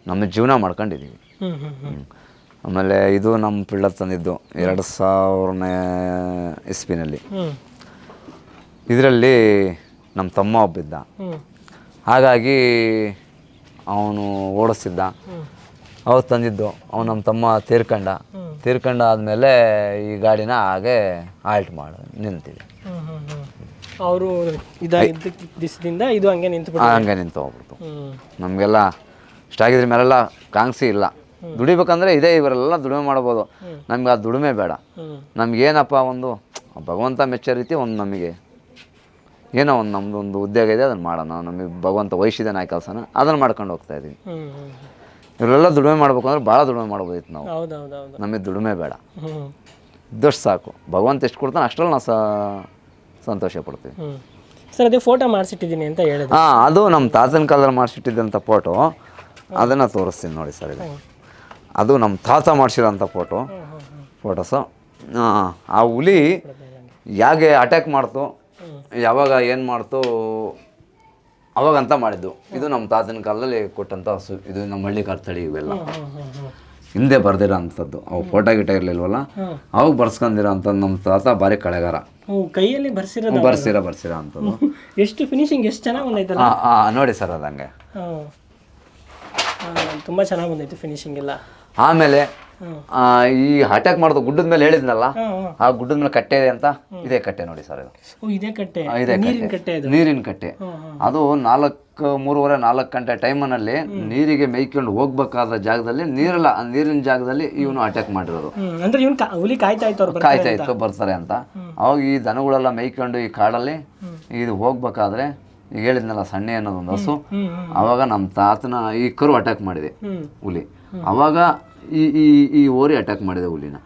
ನಮ್ಮ ಜೀವನ ಮಾಡ್ಕೊಂಡಿದ್ದೀವಿ. ಆಮೇಲೆ ಇದು ನಮ್ಮ ಪಿಳ್ಳರ್ ತಂದಿದ್ದು ಎರಡು ಸಾವಿರನೇ ಇಸ್ವಿನಲ್ಲಿ ಇದರಲ್ಲಿ ನಮ್ಮ ತಮ್ಮ ಒಬ್ಬಿದ್ದ. ಹಾಗಾಗಿ ಅವನು ಓಡಿಸ್ತಿದ್ದ. ಅವ್ರು ತಂದಿದ್ದು ಅವ್ನು ನಮ್ಮ ತಮ್ಮ ತೀರ್ಕಂಡ. ತೀರ್ಕಂಡ ಆದಮೇಲೆ ಈ ಗಾಡಿನ ಹಾಗೆ ಆಲ್ಟ್ ಮಾಡಿ ನಿಂತಿದೆ. ಅವರು ದಿಸದಿಂದ ಇದು ಹಂಗೆ ನಿಂತು ಹಂಗೆ ನಿಂತು ಹೋಗ್ಬಿಡ್ತು ನಮಗೆಲ್ಲ ಇಷ್ಟ ಆಗಿದ್ರ ಮೇಲೆಲ್ಲ ಕಾಂಗ್ಸಿ ಇಲ್ಲ. ದುಡಿಬೇಕಂದ್ರೆ ಇದೇ ಇವರೆಲ್ಲ ದುಡಿಮೆ ಮಾಡ್ಬೋದು. ನಮ್ಗೆ ಆ ದುಡಿಮೆ ಬೇಡ. ನಮ್ಗೇನಪ್ಪ ಒಂದು ಭಗವಂತ ಮೆಚ್ಚೋ ರೀತಿ ಒಂದು ನಮಗೆ ಏನೋ ಒಂದು ನಮ್ದು ಒಂದು ಉದ್ಯೋಗ ಇದೆ ಅದನ್ನು ಮಾಡೋಣ. ನಮಗೆ ಭಗವಂತ ವಹಿಸಿದಾನೆ ಆ ಕೆಲಸನ ಅದನ್ನು ಮಾಡ್ಕೊಂಡು ಹೋಗ್ತಾ ಇದ್ದೀವಿ ಇವರೆಲ್ಲ ದುಡಿಮೆ ಮಾಡ್ಬೇಕಂದ್ರೆ ಭಾಳ ದುಡಿಮೆ ಮಾಡ್ಬೋದಿತ್ತು ನಾವು. ನಮಗೆ ದುಡಿಮೆ ಬೇಡ. ಇದ್ದಷ್ಟು ಸಾಕು. ಭಗವಂತ ಎಷ್ಟು ಕೊಡ್ತಾನೆ ಅಷ್ಟರಲ್ಲಿ ನಾವು ಸಂತೋಷ ಪಡ್ತೀವಿ. ಸರ್ ಅದೇ ಫೋಟೋ ಮಾಡಿಸಿಟ್ಟಿದ್ದೀನಿ ಅಂತ ಹೇಳಿದೆ ಹಾಂ ಅದು ನಮ್ಮ ತಾತನ ಕಾಲದಲ್ಲಿ ಮಾಡಿಸಿಟ್ಟಿದ್ದಂಥ ಫೋಟೋ ಅದನ್ನು ತೋರಿಸ್ತೀನಿ ನೋಡಿ ಸರ್ ಇದು ಅದು ನಮ್ಮ ತಾತ ಮಾಡಿಸಿರೋಂಥ ಫೋಟೋ ಫೋಟೋಸು ಆ ಹುಲಿ ಹೇಗೆ ಅಟ್ಯಾಕ್ ಮಾಡ್ತು ಯಾವಾಗ ಏನು ಮಾಡ್ತು ಅವಾಗಂತ ಮಾಡಿದ್ದು. ಇದು ನಮ್ಮ ತಾತನ ಕಾಲದಲ್ಲಿ ಕೊಟ್ಟಂಥ ಸು ಇದು ನಮ್ಮ ಹಳ್ಳಿ ಕರ್ತಳಿ ಇವೆಲ್ಲ. ಹಿಂದೆ ಬರ್ದಿರೋ ಅಂಥದ್ದು ಅವು ಫೋಟೋ ಗಿಟ ಇರಲಿಲ್ವಲ್ಲ? ಅವಾಗ ಬರ್ಸ್ಕೊಂಡಿರೋ ಅಂಥದ್ದು ನಮ್ಮ ತಾತ ಭಾರಿ ಕಳೆಗಾರ. ಕೈಯಲ್ಲಿ ಬರ್ಸಿರೋದು ಬರ್ಸಿರೋ ಬರ್ಸಿರೋ ಅಂಥದ್ದು ಎಷ್ಟು ಫಿನಿಶಿಂಗ್ ಎಷ್ಟು ಚೆನ್ನಾಗಿ ಬಂದೈತಲ್ಲ? ಹಾಂ ನೋಡಿ ಸರ್ ಅದಂಗೆ. ಹಂಗೆ ತುಂಬ ಚೆನ್ನಾಗಿ ಬಂದೈತೆ ಫಿನಿಶಿಂಗ್ ಎಲ್ಲ. ಆಮೇಲೆ ಆ, ಈ ಅಟ್ಯಾಕ್ ಮಾಡೋದು ಗುಡ್ಡದ ಮೇಲೆ ಹೇಳಿದ್ನಲ್ಲ ಆ ಗುಡ್ಡದ ಮೇಲೆ ಕಟ್ಟೆ ಇದೆ ಅಂತ ಇದೇ ಕಟ್ಟೆ ನೋಡಿ ಸರ್ ಇದು. ಇದೇ ಕಟ್ಟೆ. ನೀರಿನ ಕಟ್ಟೆ. ಅದು. ನಾಲ್ಕು ಮೂರುವರೆ ನಾಲ್ಕು ಗಂಟೆ ಟೈಮನಲ್ಲಿ ನೀರಿಗೆ ಮೇಯ್ಕೊಂಡು ಹೋಗ್ಬೇಕಾದ ಜಾಗದಲ್ಲಿ ನೀರಲ್ಲ ಆ ನೀರಿನ ಜಾಗದಲ್ಲಿ ಇವನು ಅಟ್ಯಾಕ್ ಮಾಡಿರೋದು. ಅಂದ್ರೆ ಇವ್ನು ಹುಲಿ ಕಾಯ್ತಾ ಇತ್ತು ಕಾಯ್ತಾ ಇತ್ತು ಬರ್ತಾರೆ ಅಂತ. ಅವಾಗ ಈ ದನಗಳೆಲ್ಲ ಮೇಯ್ಕೊಂಡು ಈ ಕಾಡಲ್ಲಿ ಇದು ಹೋಗ್ಬೇಕಾದ್ರೆ ಈಗ ಹೇಳಿದ್ನಲ್ಲ ಸಣ್ಣೆ ಅನ್ನೋದೊಂದು ಹಸು. ಅವಾಗ ನಮ್ಮ ತಾತನ ಈ ಕರು ಅಟ್ಯಾಕ್ ಮಾಡಿದೆ ಹುಲಿ. ಅವಾಗ ಈ ಈ ಈ ಓರಿ ಅಟ್ಯಾಕ್ ಮಾಡಿದೆ ಹುಲಿನ.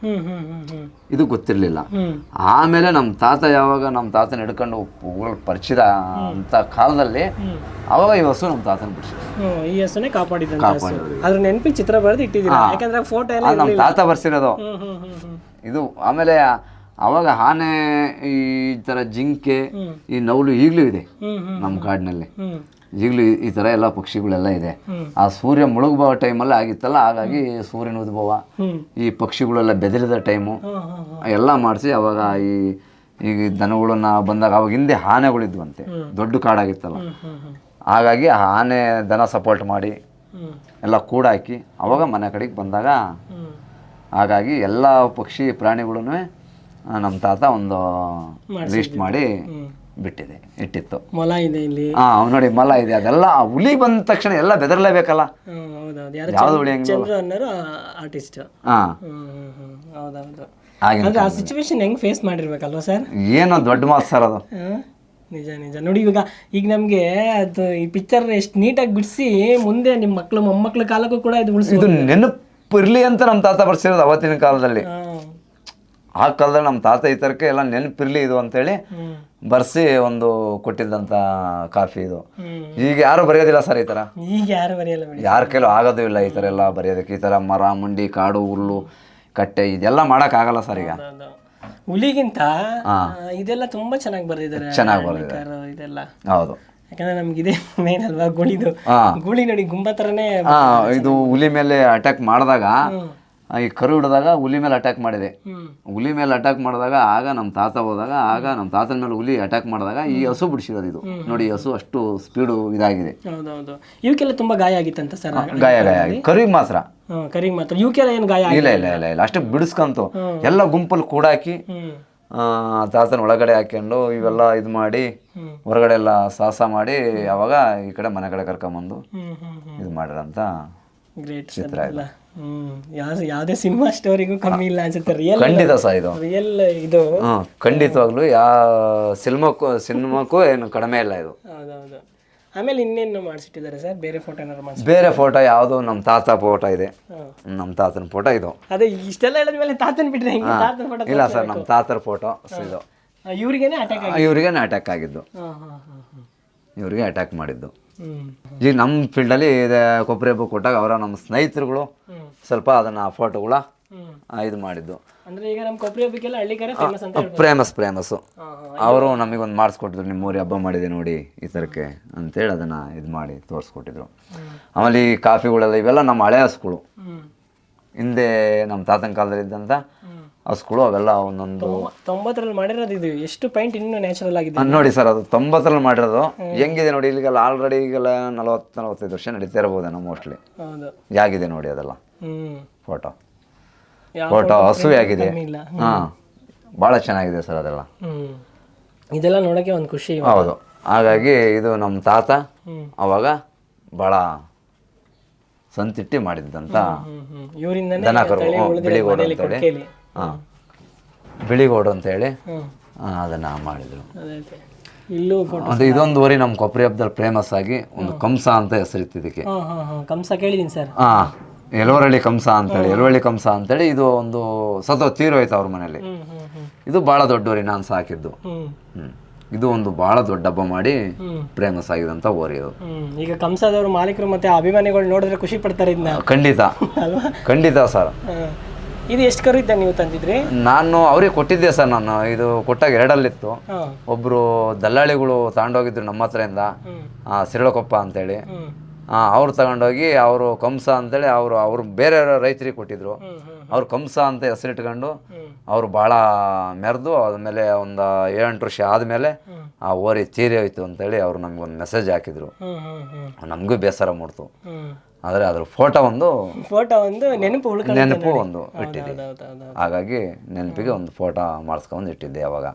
ಇದು ಗೊತ್ತಿರಲಿಲ್ಲ. ಆಮೇಲೆ ನಮ್ಮ ತಾತ ಯಾವಾಗ ನಮ್ಮ ತಾತನ ಹಿಡ್ಕೊಂಡು ಪರಿಚಿದ ಅಂತ ಕಾಲದಲ್ಲಿ ಅವಾಗ ಈ ಹಸು ನಮ್ಮ ತಾತನ ಬಿಡಿಸಿ ಈ ಹಸುನೇ ಅದ್ರ ನೆನಪಿ ಚಿತ್ರ ಬರೆದು ಇಟ್ಟಿದ್ದೀರಾ? ಯಾಕಂದ್ರೆ ಫೋಟೋ ಎಲ್ಲ ನಮ್ಮ ತಾತ ಬರ್ಸಿರೋದು. ಇದು ಆಮೇಲೆ ಅವಾಗ ಆನೆ ಈ ತರ ಜಿಂಕೆ ಈ ನವಲು ಈಗಲೂ ಇದೆ ನಮ್ಮ ಕಾಡಿನಲ್ಲಿ. ಈಗಲೂ ಈ- ಥರ ಎಲ್ಲ ಪಕ್ಷಿಗಳೆಲ್ಲ ಇದೆ. ಆ ಸೂರ್ಯ ಮುಳುಗುವ ಟೈಮಲ್ಲಿ ಆಗಿತ್ತಲ್ಲ ಹಾಗಾಗಿ ಸೂರ್ಯನ ಉದ್ಭವ. ಈ ಪಕ್ಷಿಗಳೆಲ್ಲ ಬೆದರಿದ ಟೈಮು. ಎಲ್ಲ ಮಾಡಿಸಿ ಅವಾಗ ಈ ಈಗ ದನಗಳನ್ನ ಬಂದಾಗ ಅವಾಗ ಹಿಂದೆ ಆನೆಗಳಿದ್ವಂತೆ ದೊಡ್ಡ ಕಾಡಾಗಿತ್ತಲ್ಲ. ಹಾಗಾಗಿ ಆ ಆನೆ ದನ ಸಪೋರ್ಟ್ ಮಾಡಿ ಎಲ್ಲ ಕೂಡಾಕಿ ಅವಾಗ ಮನೆ ಕಡೆಗೆ ಬಂದಾಗ ಹಾಗಾಗಿ ಎಲ್ಲ ಪಕ್ಷಿ ಪ್ರಾಣಿಗಳೂ ನಮ್ಮ ತಾತ ಒಂದು ಲಿಸ್ಟ್ ಮಾಡಿ ಬಿಟ್ಟಿದೆ ಇಟ್ಟಿತ್ತು. ಮೊಲ ಇದೆ ಇಲ್ಲಿ. ಹಾಂ ನೋಡಿ ಮಲ ಇದೆ. ಅದೆಲ್ಲ ಆ ಹುಲಿ ಬಂದ ತಕ್ಷಣ ಎಲ್ಲ ಬೆದರ್ಲೇಬೇಕಲ್ಲ? ಹ್ಮ್ ಹೌದೌದು. ಯಾರು ಯಾವ್ದು ಹುಳಿ ಹೆಂಗ್ ಚಂದ್ರ ಅನ್ನೋರು ಆರ್ಟಿಸ್ಟ್ ಹಾ. ಹೌದೌದು. ಹಾಗೆ ಅಂದ್ರೆ ಆ ಸಿಚುವೇಶನ್ ಹೆಂಗ್ ಫೇಸ್ ಮಾಡಿರ್ಬೇಕಲ್ವಾ ಸರ್ ಏನೋ ದೊಡ್ಡ ಮಾತು ಸರ್ ಅದು. ನಿಜ ನಿಜ. ನೋಡಿ ಇವಾಗ ಈಗ ನಮ್ಗೆ ಅದು ಈ ಪಿಕ್ಚರ್ ಎಷ್ಟು ನೀಟಾಗಿ ಬಿಡಿಸಿ ಮುಂದೆ ನಿಮ್ಮ ಮಕ್ಳು ಮೊಮ್ಮಕ್ಳ ಕಾಲಕ್ಕೂ ಕೂಡ ಇದು ಉಳಿಸಿ ಇದು ನೆನಪು ಇರಲಿ ಅಂತ ನಮ್ಮ ತಾತ ಬರ್ಸಿರೋದು ಅವತ್ತಿನ ಕಾಲದಲ್ಲಿ. ಆ ಕಾಲದಲ್ಲಿ ನಮ್ಮ ತಾತ ಈ ಥರಕ್ಕೆ ಎಲ್ಲ ನೆನಪಿರ್ಲಿ ಇದು ಅಂತೇಳಿ ಬರ್ಸಿ ಒಂದು ಕೊಟ್ಟಿದ್ದಂಥ ಕಾಫಿ ಇದು. ಈಗ ಯಾರು ಬರೆಯೋದಿಲ್ಲ ಸರ್ ಈ ಥರ ಈಗ ಯಾರು ಬರೆಯಲ್ಲ ಯಾರ ಕೈಲೂ ಆಗೋದು ಇಲ್ಲ ಈ ಥರ ಎಲ್ಲ ಬರೆಯೋದಕ್ಕೆ. ಈ ಥರ ಮರ ಮುಂಡಿ ಕಾಡು ಹುಲ್ಲು ಕಟ್ಟೆ ಇದೆಲ್ಲ ಮಾಡೋಕ್ಕಾಗಲ್ಲ ಸರ್ ಈಗ. ಹುಲಿಗಿಂತ ಇದೆಲ್ಲ ತುಂಬಾ ಚೆನ್ನಾಗಿ ಬರೆದಿದ್ದಾರೆ ಚೆನ್ನಾಗಿ ಬರೆದಿದೆ ಇದೆಲ್ಲ. ಹೌದು. ಯಾಕಂದ್ರೆ ನಮ್ಗೆ ಇದೇ ಮೇನ್ ಅಲ್ವಾ ಗುಳಿದು. ಗುಳಿ ನೋಡಿ ಗುಂಬ ತರನೇ ಇದು ಹುಲಿ ಮೇಲೆ ಅಟ್ಯಾಕ್ ಮಾಡಿದಾಗ ಈ ಕರು ಹಿಡಿದಾಗ ಹುಲಿ ಮೇಲೆ ಅಟ್ಯಾಕ್ ಮಾಡಿದೆ. ಹುಲಿ ಮೇಲೆ ಅಟ್ಯಾಕ್ ಮಾಡಿದಾಗ ಆಗ ನಮ್ಮ ತಾತ ಹೋದಾಗ ಆಗ ನಮ್ಮ ತಾತನ ಮೇಲೆ ಹುಲಿ ಅಟ್ಯಾಕ್ ಮಾಡಿದಾಗ ಈ ಹಸು ಬಿಡಿಸಿರೋದು ಇದು. ನೋಡಿ ಹಸು ಅಷ್ಟು ಸ್ಪೀಡು ಇದಾಗಿದೆ. ಇವಕ್ಕೆಲ್ಲ ತುಂಬಾ ಗಾಯ ಆಗಿತ್ತಂತ ಸರ್ ಗಾಯ ಗಾಯ ಆಗಿ ಕರಿಗೆ ಮಾತ್ರ. ಕರಿಗೆ ಮಾತ್ರ. ಇವಕ್ಕೆಲ್ಲ ಏನು ಗಾಯ ಇಲ್ಲ ಇಲ್ಲ ಇಲ್ಲ ಇಲ್ಲ. ಅಷ್ಟೇ ಬಿಡಿಸ್ಕಂತು. ಎಲ್ಲ ಗುಂಪಲ್ಲಿ ಕೂಡಾಕಿ ತಾತನ ಒಳಗಡೆ ಹಾಕೊಂಡು ಇವೆಲ್ಲ ಇದು ಮಾಡಿ ಹೊರಗಡೆ ಎಲ್ಲ ಸಾಹಸ ಮಾಡಿ ಅವಾಗ ಈ ಕಡೆ ಮನೆ ಕಡೆ ಕರ್ಕೊಂಬಂದು ಇದು ಮಾಡಿರೋಂಥ ಗ್ರೇಟ್ ಚಿತ್ರ ಎಲ್ಲ ಹ್ಮ್. ಯಾವ ಯಾವುದೇ ಸಿನಿಮಾ ಸ್ಟೋರಿಗೂ ಕಮ್ಮಿ ಇಲ್ಲ ಅನ್ಸುತ್ತೆ ರಿಯಲ್ ಖಂಡಿತ ಸಹ ಇದು. ರಿಯಲ್ ಇದು. ಖಂಡಿತವಾಗ್ಲೂ ಯಾ ಸಿನಿಮಾಕ್ಕೂ ಸಿನಿಮಾಕ್ಕೂ ಏನು ಕಡಿಮೆ ಇಲ್ಲ ಇದು. ಹೌದೌದು. ಆಮೇಲೆ ಇನ್ನೇನು ಮಾಡಿಸಿಟ್ಟಿದ್ದಾರೆ ಸರ್? ಬೇರೆ ಫೋಟೋ ಏನಾದ್ರು ಮಾಡಿಸಿ ಬೇರೆ ಫೋಟೋ ಯಾವುದು ನಮ್ಮ ತಾತ ಫೋಟೋ ಇದೆ. ನಮ್ಮ ತಾತನ ಫೋಟೋ ಇದು. ಅದೇ ಇಷ್ಟೆಲ್ಲ ಹೇಳಿದ್ಮೇಲೆ ತಾತನ ಬಿಟ್ರೆ ಹೆಂಗೆ? ತಾತನ ಫೋಟೋ ಇಲ್ಲ ಸರ್ ನಮ್ಮ ತಾತರ ಫೋಟೋ ಇದು. ಇವರಿಗೇನೆ ಅಟ್ಯಾಕ್ ಇವರಿಗೇನೆ ಇವ್ರಿಗೆ ಅಟ್ಯಾಕ್ ಆಗಿದ್ದು. ಹಾಂ ಹಾಂ ಹಾಂ ಹಾಂ. ಇವ್ರಿಗೆ ಅಟ್ಯಾಕ್ ಮಾಡಿದ್ದು. ಈಗ ನಮ್ಮ ಫೀಲ್ಡಲ್ಲಿ ಇದೇ ಕೊಬ್ಬರಿ ಹಬ್ಬ ಕೊಟ್ಟಾಗ ಅವರ ನಮ್ಮ ಸ್ನೇಹಿತರುಗಳು ಸ್ವಲ್ಪ ಅದನ್ನು ಫೋಟೋಗಳ ಇದು ಮಾಡಿದ್ದು. ಅಂದ್ರೆ ಈಗ ನಮ್ಮ ಕೊಬ್ಬರಿ ಹಬ್ಬಕ್ಕೆಲ್ಲ ಹಳ್ಳಿಕರೆ ಫೇಮಸ್ ಅಂತ ಹೇಳ್ಬೋದು. ಪ್ರೇಮಸ್ ಪ್ರೇಮಸ್ಸು ಅವರು ನಮಗೊಂದು ಮಾಡಿಸ್ಕೊಟ್ಟಿದ್ರು ನಿಮ್ಮ ಊರಿ ಹಬ್ಬ ಮಾಡಿದೆ ನೋಡಿ ಈ ಥರಕ್ಕೆ ಅಂತೇಳಿ ಅದನ್ನು ಇದು ಮಾಡಿ ತೋರಿಸ್ಕೊಟ್ಟಿದ್ರು. ಆಮೇಲೆ ಈ ಕಾಫಿಗಳೆಲ್ಲ ಇವೆಲ್ಲ ನಮ್ಮ ಹಳೆ ಹಸುಗಳು. ಹಿಂದೆ ನಮ್ಮ ತಾತನ ಕಾಲದಲ್ಲಿ ಇದ್ದಂಥ ಹಸುಗಳು ಅವೆಲ್ಲ ಒಂದೊಂದು ತೊಂಬತ್ತರಲ್ಲಿ ಮಾಡಿರೋದು ಇದು. ಎಷ್ಟು ಪೈಂಟ್ ಇನ್ನೂ ನ್ಯಾಚುರಲ್ ಆಗಿದೆ. ನೋಡಿ ಸರ್ ಅದು ತೊಂಬತ್ತರಲ್ಲಿ ಮಾಡಿರೋದು. ಹೆಂಗಿದೆ ನೋಡಿ ಇಲ್ಲಿಗೆಲ್ಲ ಆಲ್ರೆಡಿ ಈಗೆಲ್ಲ ನಲವತ್ತು ನಲವತ್ತೈದು ವರ್ಷ ನಡೀತಾ ಇರಬಹುದೇನೋ ಮೋಸ್ಟ್ಲಿ ಹೌದು. ಹೇಗಿದೆ ನೋಡಿ ಅದೆಲ್ಲ? ಫೋಟೋ ಫೋಟೋ ಹಸುವೆ ಆಗಿದೆ. ಹಾಂ ಭಾಳ ಚೆನ್ನಾಗಿದೆ ಸರ್ ಅದೆಲ್ಲ. ಇದೆಲ್ಲ ನೋಡಕ್ಕೆ ಒಂದು ಖುಷಿ ಹೌದು. ಹಾಗಾಗಿ ಇದು ನಮ್ಮ ತಾತ ಅವಾಗ ಭಾಳ ಸಂತಿಟ್ಟಿ ಮಾಡಿದ್ದಂತ ದನ ಕರು ಬಿಳಿಗೋಡು ಅಂತೇಳಿ ಹಾಂ ಬಿಳಿಗೋಡು ಅಂತೇಳಿ ಅದನ್ನ ಮಾಡಿದ್ರು. ಇಲ್ಲೂ ಫೋಟೋ ಅದು ಇದೊಂದು ವರಿ ನಮ್ಮ ಕೊಪ್ಪರಿ ಹಬ್ಬದಲ್ಲಿ ಫೇಮಸ್ ಆಗಿ ಒಂದು ಕಂಸ ಅಂತ ಹೆಸರಿತ್ತು ಇದಕ್ಕೆ. ಕಂಸ ಕೇಳಿದೀನಿ ಸರ್. ಹಾಂ ಎಲವರಳ್ಳಿ ಕಂಸ ಅಂತೇಳಿ ಎಲವಳ್ಳಿ ಕಂಸ ಅಂತೇಳಿ ಇದು ಒಂದು ಸತೋ ತೀರೋಯ್ತು ಅವ್ರ ಮನೇಲಿ. ಇದು ಭಾಳ ದೊಡ್ಡ ವರಿ ನಾನು ಸಾಕಿದ್ದು. ಇದು ಒಂದು ಬಹಳ ದೊಡ್ಡ ಹಬ್ಬ ಮಾಡಿ ಫೇಮಸ್ ಆಗಿದಂತ ಓರಿ ಅದು ಈಗ ಕಂಸದವರು ಮಾಲೀಕರು ಮತ್ತೆ ಅಭಿಮಾನಿಗಳು ನೋಡಿದ್ರೆ ಖುಷಿ ಪಡ್ತಾರೆ ಇದನ್ನ ಖಂಡಿತ. ಖಂಡಿತ ಸರ್. ಇದು ಎಷ್ಟು ಕರು ನೀವು ತಂದಿದ್ರಿ? ನಾನು ಅವ್ರಿಗೆ ಕೊಟ್ಟಿದ್ದೆ ಸರ್ ನಾನು. ಇದು ಕೊಟ್ಟಾಗ ಎರಡಲ್ಲಿತ್ತು. ಒಬ್ರು ಒಬ್ಬರು ದಲ್ಲಾಳಿಗಳು ತಗೊಂಡೋಗಿದ್ರು ನಮ್ಮ ಹತ್ರದಿಂದ ಸಿರಳಕೊಪ್ಪ ಅಂತೇಳಿ. ಅವ್ರು ತಗೊಂಡೋಗಿ ಅವರು ಕಂಸ ಅಂತೇಳಿ ಅವರು ಅವ್ರು ಬೇರೆ ರೈತರಿಗೆ ಕೊಟ್ಟಿದ್ರು. ಅವ್ರು ಕಂಸ ಅಂತ ಹೆಸರಿಟ್ಕೊಂಡು ಅವರು ಭಾಳ ಮೆರೆದು ಆದಮೇಲೆ ಒಂದು ಏಳೆಂಟು ವರ್ಷ ಆದಮೇಲೆ ಆ ಓರಿ ತೀರಿ ಹೋಯ್ತು ಅಂತೇಳಿ ಅವ್ರು ನಮ್ಗೆ ಒಂದು ಮೆಸೇಜ್ ಹಾಕಿದ್ರು. ನಮಗೂ ಬೇಸರ ಮೂಡ್ತು. ಆದರೆ ಅದ್ರ ಫೋಟೋ ಒಂದು ಫೋಟೋ ಒಂದು ನೆನಪು ನೆನಪು ಒಂದು ಇಟ್ಟಿದ್ದೆ ಹಾಗಾಗಿ ನೆನಪಿಗೆ ಒಂದು ಫೋಟೋ ಮಾಡಿಸ್ಕೊಂಡು ಇಟ್ಟಿದ್ದೆ ಅವಾಗ.